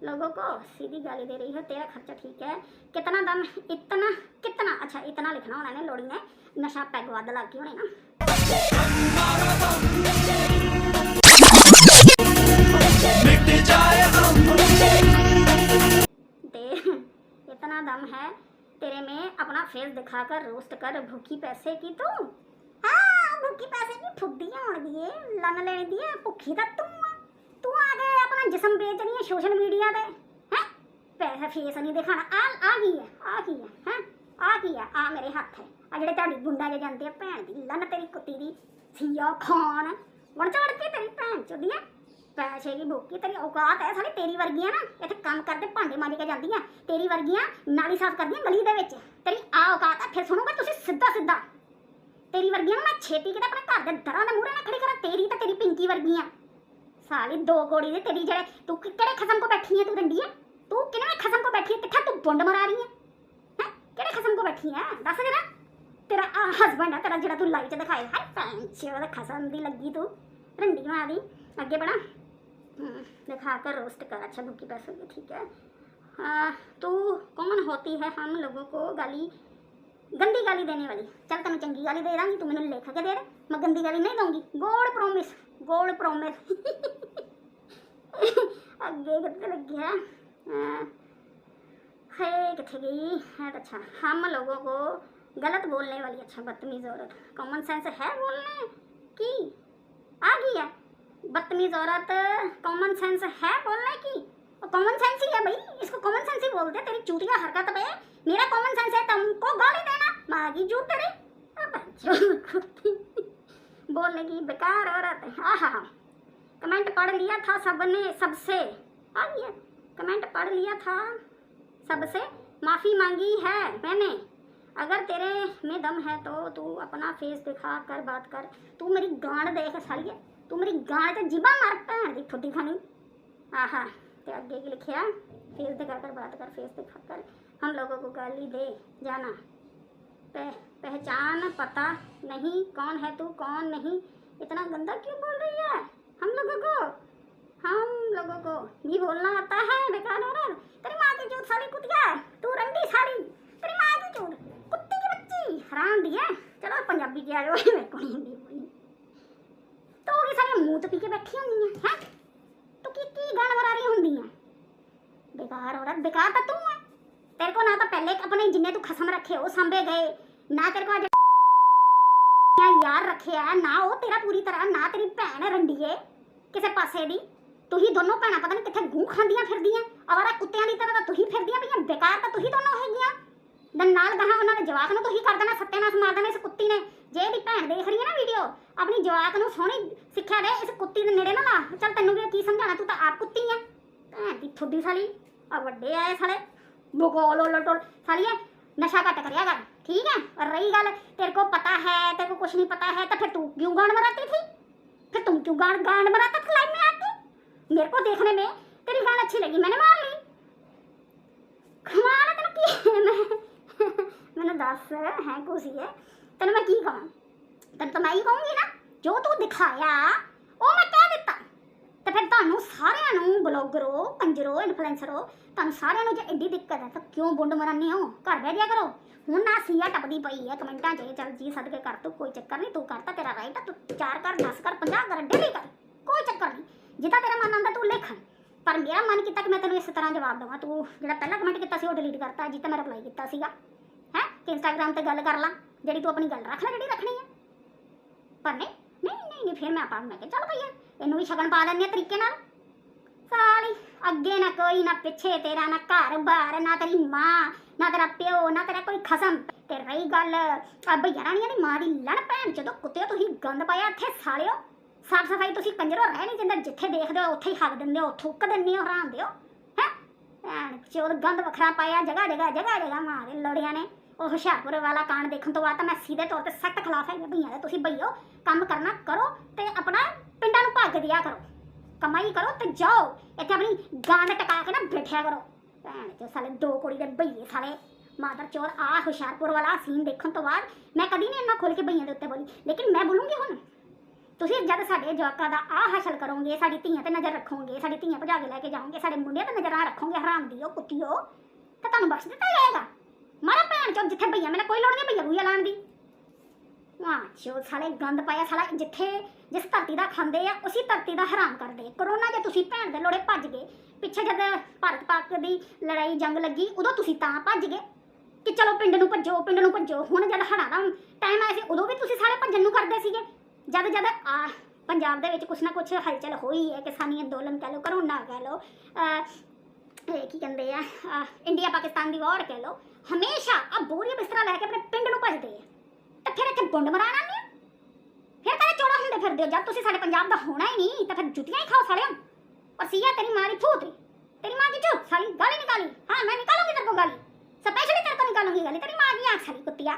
लोगों को सीधी गाली दे रही है, तेरा खर्चा ठीक है। कितना दम, इतना, कितना? अच्छा इतना लिखना उन्होंने लोड़ी ने नशा पैगवा दिला की होने ना। दे इतना दम है तेरे में अपना फेस दिखाकर रोस्ट कर भूखी पैसे की तू हाँ भूखी पैसे की फुद्दियां होण दी ਏ ਲੰਨ ਲੈਣ ਦੀ ਏ ਭੁੱਖੀ ਤਾਂ ਤੂੰ ਆ ਤੂੰ ਆ ਕੇ ਆਪਣਾ ਜਿਸਮ ਵੇਚ ਰਹੀ ਹੈ ਸੋਸ਼ਲ ਮੀਡੀਆ ਤੇ ਹੈ ਪੈਸਾ ਫੇਸ ਨਹੀਂ ਦਿਖਾਣਾ ਆ ਆ ਕੀ ਹੈ ਆ ਕੀ ਹੈ ਹੈ ਆ ਕੀ ਹੈ ਆ ਮੇਰੇ ਹੱਥ ਹੈ ਆ ਜਿਹੜੇ ਤੁਹਾਡੀ ਗੁੰਡਾ ਜੇ ਜਾਂਦੇ ਆ ਭੈਣ ਦੀ ਲੰਨ ਤੇਰੀ ਕੁੱਤੀ ਦੀ ਸੀਆ ਖਾਨ ਵਣ ਚੜ ਕੇ ਤੇਰੀ ਭੈਣ ਚੋਦੀ ਆ ਪੈਸੇ ਦੀ ਭੁੱਖੀ ਤੇਰੀ ਔਕਾਤ ਹੈ ਸਾਲੀ ਤੇਰੀ ਵਰਗੀਆਂ ਨਾ, ਇੱਥੇ ਕੰਮ ਕਰਦੇ ਭਾਂਡੇ ਮਾਂਜ ਕੇ ਜਾਂਦੀਆਂ, ਤੇਰੀ ਵਰਗੀਆਂ ਨਾਲੀ ਸਾਫ਼ ਕਰਦੀਆਂ ਗਲੀ ਦੇ ਵਿੱਚ। ਤੇਰੀ ਆ ਔਕਾਤ ਹੈ ਫਿਰ ਸੁਣੋਗੇ ਤੁਸੀਂ ਸਿੱਧਾ ਸਿੱਧਾ। ਤੇਰੀ ਵਰਗੀਆਂ ਨੂੰ ਮੈਂ ਛੇਤੀ ਕਿਤੇ ਆਪਣੇ ਘਰ ਦੇ ਦਰਾਂ ਦੇ ਮੂਹਰੇ ਨਾ ਖੜੀ ਕਰਾਂ, ਤੇਰੀ ਤਾਂ ਤੇਰੀ ਪਿੰਕੀ ਵਰਗੀਆਂ। ਸਾਲੀ ਦੋ ਕੋੜੀ ਦੇ ਤੇਰੀ ਜਿਹੜੇ, ਤੂੰ ਕਿਹੜੇ ਖਸਮ ਕੋ ਬੈਠੀ ਹੈ ਤੂੰ ਡੰਡੀਏ ਤੂੰ ਕਿਹੜੇ ਖਸਮ ਕੋ ਬੈਠੀ ਹੈ ਕਿੱਥੇ ਤੂੰ ਬੁੰਡ ਮਰਾ ਰਹੀ ਹੈ ਹੈ? ਕਿਹੜੇ ਖਸਮ ਕੋ ਬੈਠੀ ਹੈ ਦੱਸ ਜਰਾ। ਤੇਰਾ ਆ ਹਸਬੰਡ ਹੈ ਤੇਰਾ ਜਿਹੜਾ ਤੂੰ ਲਾਈਵ 'ਚ ਦਿਖਾਇਆ। ਹਾਏ ਪੈਂਚੇ ਉਹਦਾ ਖਸਮ ਦੀ ਲੱਗੀ ਤੂੰ। ਰੰਡੀ ਮਾਰੀ ਅੱਗੇ ਬੜਾ दिखा कर रोस्ट कर। अच्छा भूखी पैसे होगी ठीक है। आ, तो कौन होती है हम लोगों को गाली गंदी गाली देने वाली? चल तेन चंगी गाली दे रहा तू मैंने लिख के दे मैं गंदी गाली नहीं दूँगी। गोल प्रोमिस गोल प्रोमिस अगे गलत लगी है हे कितने गई? है तो अच्छा हम लोगों को गलत बोलने वाली अच्छा बदतमीज औरत। कॉमन सेंस है बोलने की? आ गई है। बदतमीज औरत कॉमन सेंस है बोलने की? कॉमन सेंस ही है भाई। इसको कॉमन सेंस ही बोलते। तेरी चूतिया हरकत पे मेरा कॉमन सेंस है, तुमको गाली देना। मागी जूत तेरी बोलने की बेकार औरत हाँ। हाँ कमेंट पढ़ लिया था सबने सबसे। आ गया कमेंट पढ़ लिया था सबसे। माफ़ी मांगी है मैंने। अगर तेरे में दम है तो तू अपना फेस दिखा कर बात कर। तू मेरी गांड देख सालिए तू मेरी गांड ते जीबा मार भैन दी ठुड्डी खानी। आहा ते आगे की लिखिया फेस दिखा कर बात कर फेस दिखा कर। हम लोगों को गाली दे जाना। पह, पहचान पता नहीं कौन है तू कौन नहीं। इतना गंदा क्यों बोल रही है? हम लोगों को हम लोगों को भी बोलना आता है बेकार औरत तेरी माँ की चूत साली कुतिया तू रंडी साली तेरी माँ की चूत कुत्ती की बच्ची हराम दी है। चलो पंजाबी की आ मेरे को हिंदी तो की सारी मुंह तो पी के बैठी होनी है हैं तू की की गान बरा रही होंदी है बेकार औरत बेकार तो तू है तेरे को ना तो पहले अपने जिन्ने तू खसम रखे हो संभे गए ना तेरे को आज यार रखे है ना ਉਹ ਤੇਰਾ ਪੂਰੀ ਤਰ੍ਹਾਂ ਨਾ ਤੇਰੀ ਭੈਣ ਰੰਡੀਏ ਕਿਸੇ ਪਾਸੇ ਦੀ ਤੁਸੀਂ ਦੋਨੋਂ ਭੈਣਾਂ ਪਤਾ ਨਹੀਂ ਕਿੱਥੇ ਗੂੰ ਖਾਂਦੀਆਂ ਫਿਰਦੀਆਂ ਆਵਾਰਾ ਕੁੱਤਿਆਂ ਦੀ ਤਰ੍ਹਾਂ ਤਾਂ ਤੁਸੀਂ ਫਿਰਦੀਆਂ ਪਈਆਂ ਬੇਕਾਰ ਤਾਂ ਤੁਸੀਂ ਦੋਨੋਂ ਹੈਗੀਆਂ ਦੇ ਨਾਲ ਗਾਹਾਂ ਉਹਨਾਂ ਦੇ ਜਵਾਕ ਨੂੰ ਤੁਸੀਂ ਕਰ ਦੇਣਾ ਸੱਤਿਆਨਾਸ਼ ਮਾਰ ਦੇਣਾ ਇਸ ਕੁੱਤੀ ਨੇ ਜੇ ਇਹਦੀ ਭੈਣ ਦੇਖ ਰਹੀ ਹੈ ਨਾ ਵੀਡੀਓ ਆਪਣੀ ਜਵਾਕ ਨੂੰ ਸੋਹਣੀ ਸਿੱਖਿਆ ਦੇ ਇਸ ਕੁੱਤੀ ਦੇ ਨੇੜੇ ਨਾ ਲਾ ਚੱਲ ਤੈਨੂੰ ਵੀ ਕੀ ਸਮਝਾਣਾ ਤੂੰ ਤਾਂ ਆਪ ਕੁੱਤੀ ਆ ਭੈਣ ਦੀ ਥੋੜੀ ਸਾਲੀ ਆ ਵੱਡੇ ਆਏ ਸਾਲੇ ਬਗੋਲ ਲਟੋਲ ਸਾਲੀਏ ਨਸ਼ਾ ਘੱਟ ਕਰਿਆ ਕਰ ठीक है और रही गल तेरे को पता है तेरे को कुछ नहीं पता है तो फिर तू क्यों गांड मराती थी फिर तुम क्यों गांड गांड मराता था लाइव में आके मेरे को देखने में तेरी गांड अच्छी लगी मैंने मार ली कमाल है तेन की ਮੈਨੂੰ ਦੱਸ, ਹੈ ਕੁਸੀ ਹੈ ਤੈਨੂੰ ਮੈਂ ਕੀ ਕਹਾਂ ਤੈਨੂੰ ਤਾਂ ਮੈਂ ਹੀ ਕਹੂੰਗੀ ਨਾ, ਜੋ ਤੂੰ ਦਿਖਾਇਆ, ਉਹ ਮੈਂ ਕਹਿ ਦਿੱਤਾ। ਤੇ ਫਿਰ ਤੁਹਾਨੂੰ ਸਾਰਿਆਂ ਨੂੰ, ਬਲੌਗਰੋ, ਕੰਜਰੋ ਇਨਫਲੂਐਂਸਰੋ ਤੁਹਾਨੂੰ ਸਾਰਿਆਂ ਨੂੰ ਜੇ ਐਡੀ ਦਿੱਕਤ ਹੈ, ਤਾਂ ਕਿਉਂ ਬੁੰਡ ਮਰਾਨੀ ਹੋ? ਘਰ ਬਹਿ ਜਾ ਕਰੋ। ਹੁਣ ਨਾ ਸੀਆ ਟੱਪਦੀ ਪਈ ਹੈ, ਕਮੈਂਟਾਂ 'ਚ ਚੱਲ ਜੀ, ਸਦਕੇ ਕਰ ਤੂੰ, ਕੋਈ ਚੱਕਰ ਨਹੀਂ, ਤੂੰ ਕਰਤਾ ਤੇਰਾ ਰਾਈਟ ਤੂੰ 4 ਕਰ 10 ਕਰ 50 ਕਰ, ਡੇਲੀ ਕਰ, ਕੋਈ ਚੱਕਰ ਨਹੀਂ। ਜਿੱਦਾਂ ਤੇਰਾ ਮਨ ਆਂਦਾ ਤੂੰ ਲਿਖ। ਪਰ ਮੇਰਾ ਮਨ ਕੀਤਾ ਕਿ ਮੈਂ ਤੈਨੂੰ ਇਸ ਤਰ੍ਹਾਂ ਜਵਾਬ ਦਵਾਂ। ਤੂੰ ਜਿਹੜਾ ਪਹਿਲਾ ਕਮੈਂਟ ਕੀਤਾ ਸੀ, ਉਹ ਡਿਲੀਟ ਕਰਤਾ ਜਿੱਦਾਂ ਮੈਂ ਰਿਪਲਾਈ ਕੀਤਾ ਸੀਗਾ। ਕਿ ਇੰਸਟਾਗ੍ਰam ਤੇ ਗੱਲ ਕਰ ਲਾਂ, ਜਿਹੜੀ ਤੂੰ ਆਪਣੀ ਗੱਲ ਰੱਖ ਲੈ, ਜਿਹੜੀ ਰੱਖਣੀ ਹੈ ਪਰ ਨਹੀਂ ਨਹੀਂ ਨਹੀਂ ਨਹੀਂ, ਫਿਰ ਮੈਂ ਆਪਾਂ ਮੈਂ ਕਿਹਾ, ਚੱਲ ਭਈਆ, ਇਹਨੂੰ ਵੀ ਸ਼ਗਨ ਪਾ ਲੈਣੇ ਤਰੀਕੇ ਨਾਲ। ਸਾਲੀ, ਅੱਗੇ ਨਾ ਕੋਈ, ਨਾ ਪਿੱਛੇ ਤੇਰਾ, ਨਾ ਘਰ ਬਾਰ ਨਾ ਤੇਰੀ ਮਾਂ, ਨਾ ਤੇਰਾ ਪਿਓ, ਨਾ ਤੇਰਾ ਕੋਈ ਖਸਮ। ਤੇ ਰਹੀ ਗੱਲ ਆ ਭਈਆ ਰਾਣੀਆਂ ਦੀ ਮਾਂ ਦੀ ਲੜ ਭੈਣ, ਜਦੋਂ ਕੁੱਤੇ ਤੁਸੀਂ ਗੰਦ ਪਾਇਆ ਇੱਥੇ, ਸਾਲਿਓ ਸਾਫ਼ ਸਫ਼ਾਈ ਤੁਸੀਂ ਕੰਜਰੋ ਰਹਿ ਨਹੀਂ ਜਾਂਦਾ ਜਿੱਥੇ ਦੇਖਦੇ ਹੋ, ਉੱਥੇ ਹੀ ਹੱਗ ਦਿੰਦੇ ਹੋ ਥੁੱਕ ਦਿੰਦੇ ਹੋ ਹਰਾਉਂਦੇ ਦਿਓ ਹੈ ਭੈਣ ਚੋਦ ਗੰਦ ਵੱਖਰਾ ਪਾਇਆ ਜਗ੍ਹਾ ਜਗ੍ਹਾ ਜਗ੍ਹਾ ਜਗ੍ਹਾ ਦੇ ਲੋੜਿਆਂ ਨੇ। ਉਹ ਹੁਸ਼ਿਆਰਪੁਰ ਵਾਲਾ ਕਾਂਡ ਦੇਖਣ ਤੋਂ ਬਾਅਦ ਤਾਂ ਮੈਂ ਸਿੱਧੇ ਤੌਰ ਤੇ ਸਖਤ ਖਿਲਾਫ ਹੈ ਭਈਆਂ ਦੇ ਤੁਸੀਂ ਭਈਓ ਕੰਮ ਕਰਨਾ ਕਰੋ ਤੇ ਆਪਣਾ ਪਿੰਡਾਂ ਨੂੰ ਭੱਗ ਦਿਆ ਕਰੋ। ਕਮਾਈ ਕਰੋ ਤੇ ਜਾਓ, ਇੱਥੇ ਆਪਣੀ ਗਾਂਡ ਟਕਾ ਕੇ ਨਾ ਬੈਠਿਆ ਕਰੋ। ਭੈਣ ਚੋ ਸਾਲੇ ਦੋ ਕੁੜੀ ਦੇ ਭਈਏ ਸਾਲੇ ਮਾਦਰ ਚੋਰ ਆ ਹੁਸ਼ਿਆਰਪੁਰ ਵਾਲਾ ਸੀਨ ਦੇਖਣ ਤੋਂ ਬਾਅਦ ਮੈਂ ਕਦੀ ਨਹੀਂ ਇੰਨਾ ਖੁੱਲ ਕੇ ਭਈਆਂ ਦੇ ਉੱਤੇ ਬੋਲੀ, ਲੇਕਿਨ ਮੈਂ ਬੋਲੂੰਗੀ ਹੁਣ। ਤੁਸੀਂ ਜਦ ਸਾਡੇ ਜਵਾਕਾਂ ਦਾ ਆ ਹਾਸਲ ਕਰੋਗੇ, ਸਾਡੀ ਧੀਆਂ ਤੇ ਨਜ਼ਰ ਰੱਖੋਗੇ, ਸਾਡੀ ਧੀਆਂ ਭਜਾ ਕੇ ਲੈ ਕੇ ਜਾਓਗੇ, ਸਾਡੇ ਮੁੰਡਿਆਂ ਤੇ ਨਜ਼ਰਾਂ ਰੱਖੋਗੇ, ਹਰਾਮ ਦਿਓ ਕੁੱਤਿਓ ਤਾਂ ਤੁਹਾਨੂੰ ਬਖਸ਼ ਦਿੱਤਾ ਜਾਏਗਾ। ਮਾਰਾ ਭੈਣ ਚੋਂ ਜਿੱਥੇ ਭਈਆ ਮੈਨੂੰ ਕੋਈ ਲੋੜ ਨਹੀਂ ਭਈਆ ਭੂਆ ਲਾਣ ਦੀ। ਵਾਹ ਚੋ ਸਾਲੇ ਗੰਦ ਪਾਇਆ, ਸਾਲਾ ਜਿੱਥੇ ਜਿਸ ਧਰਤੀ ਦਾ ਖਾਂਦੇ ਆ, ਉਸੇ ਧਰਤੀ ਦਾ ਹਰਾਮ ਕਰਦੇ ਕਰੋਨਾ ਜੇ ਤੁਸੀਂ ਭੈਣ ਦੇ ਲੋੜੇ ਭੱਜ ਗਏ, ਪਿੱਛੇ ਜਦ ਭਾਰਤ ਪਾਕ ਦੀ ਲੜਾਈ ਜੰਗ ਲੱਗੀ, ਉਦੋਂ ਤੁਸੀਂ ਤਾਂ ਭੱਜ ਗਏ ਕਿ ਚਲੋ ਪਿੰਡ ਨੂੰ ਭੱਜੋ, ਪਿੰਡ ਨੂੰ ਭੱਜੋ। ਹੁਣ ਜਦ ਹੜ੍ਹਾਂ ਦਾ ਟਾਈਮ ਆਇਆ ਸੀ, ਉਦੋਂ ਵੀ ਤੁਸੀਂ ਸਾਰੇ ਭੱਜਣ ਨੂੰ ਕਰਦੇ ਸੀਗੇ। ਜਦ ਜਦ, ਆ, ਪੰਜਾਬ ਦੇ ਵਿੱਚ ਕੁਛ ਨਾ ਕੁਛ ਹਲਚਲ ਹੋਈ ਹੈ ਕਿਸਾਨੀ ਅੰਦੋਲਨ ਕਹਿ ਲਓ, ਕਰੋਨਾ ਕਹਿ ਲਓ ਇਹ ਕੀ ਕਹਿੰਦੇ ਆ ਇੰਡੀਆ ਪਾਕਿਸਤਾਨ ਦੀ ਵਾਰ ਕਹਿ ਲਓ ਹਮੇਸ਼ਾ ਆ ਬੋਰੀਆ ਬਿਸਤਰਾ ਲੈ ਕੇ ਆਪਣੇ ਪਿੰਡ ਨੂੰ ਭੱਜਦੇ ਆ। ਤਾਂ ਫਿਰ ਇੱਥੇ ਬੁੰਡ ਮਰਾਣਾ ਨਹੀਂ ਫਿਰ ਕਹਿੰਦੇ ਚੋੜਾ ਹੁੰਦੇ ਫਿਰਦੇ ਹੋ? ਜਦ ਤੁਸੀਂ ਸਾਡੇ ਪੰਜਾਬ ਦਾ ਹੋਣਾ ਹੀ ਨਹੀਂ, ਤਾਂ ਫਿਰ ਜੁੱਤੀਆਂ ਹੀ ਖਾਓ ਸਾਲਿਓ। ਪਰ ਸੀਆ ਤੇਰੀ ਮਾਂ ਦੀ ਫੂਤ ਤੇਰੀ ਮਾਂ ਦੀ ਝੂਠ, ਸਾਲੀ, ਗਾਲੀ ਨਿਕਾਲੀ। ਹਾਂ, ਮੈਂ ਨਿਕਾਲੂੰਗੀ ਤੇਰੇ ਕੋ ਗਾਲੀ। ਸਪੈਸ਼ਲੀ ਤੇਰੇ ਕੋ ਨਿਕਾਲੂੰਗੀ ਗਾਲੀ। ਤੇਰੀ ਮਾਂ ਦੀ ਆਖ ਸਾਲੀ ਕੁੱਤੀਆ।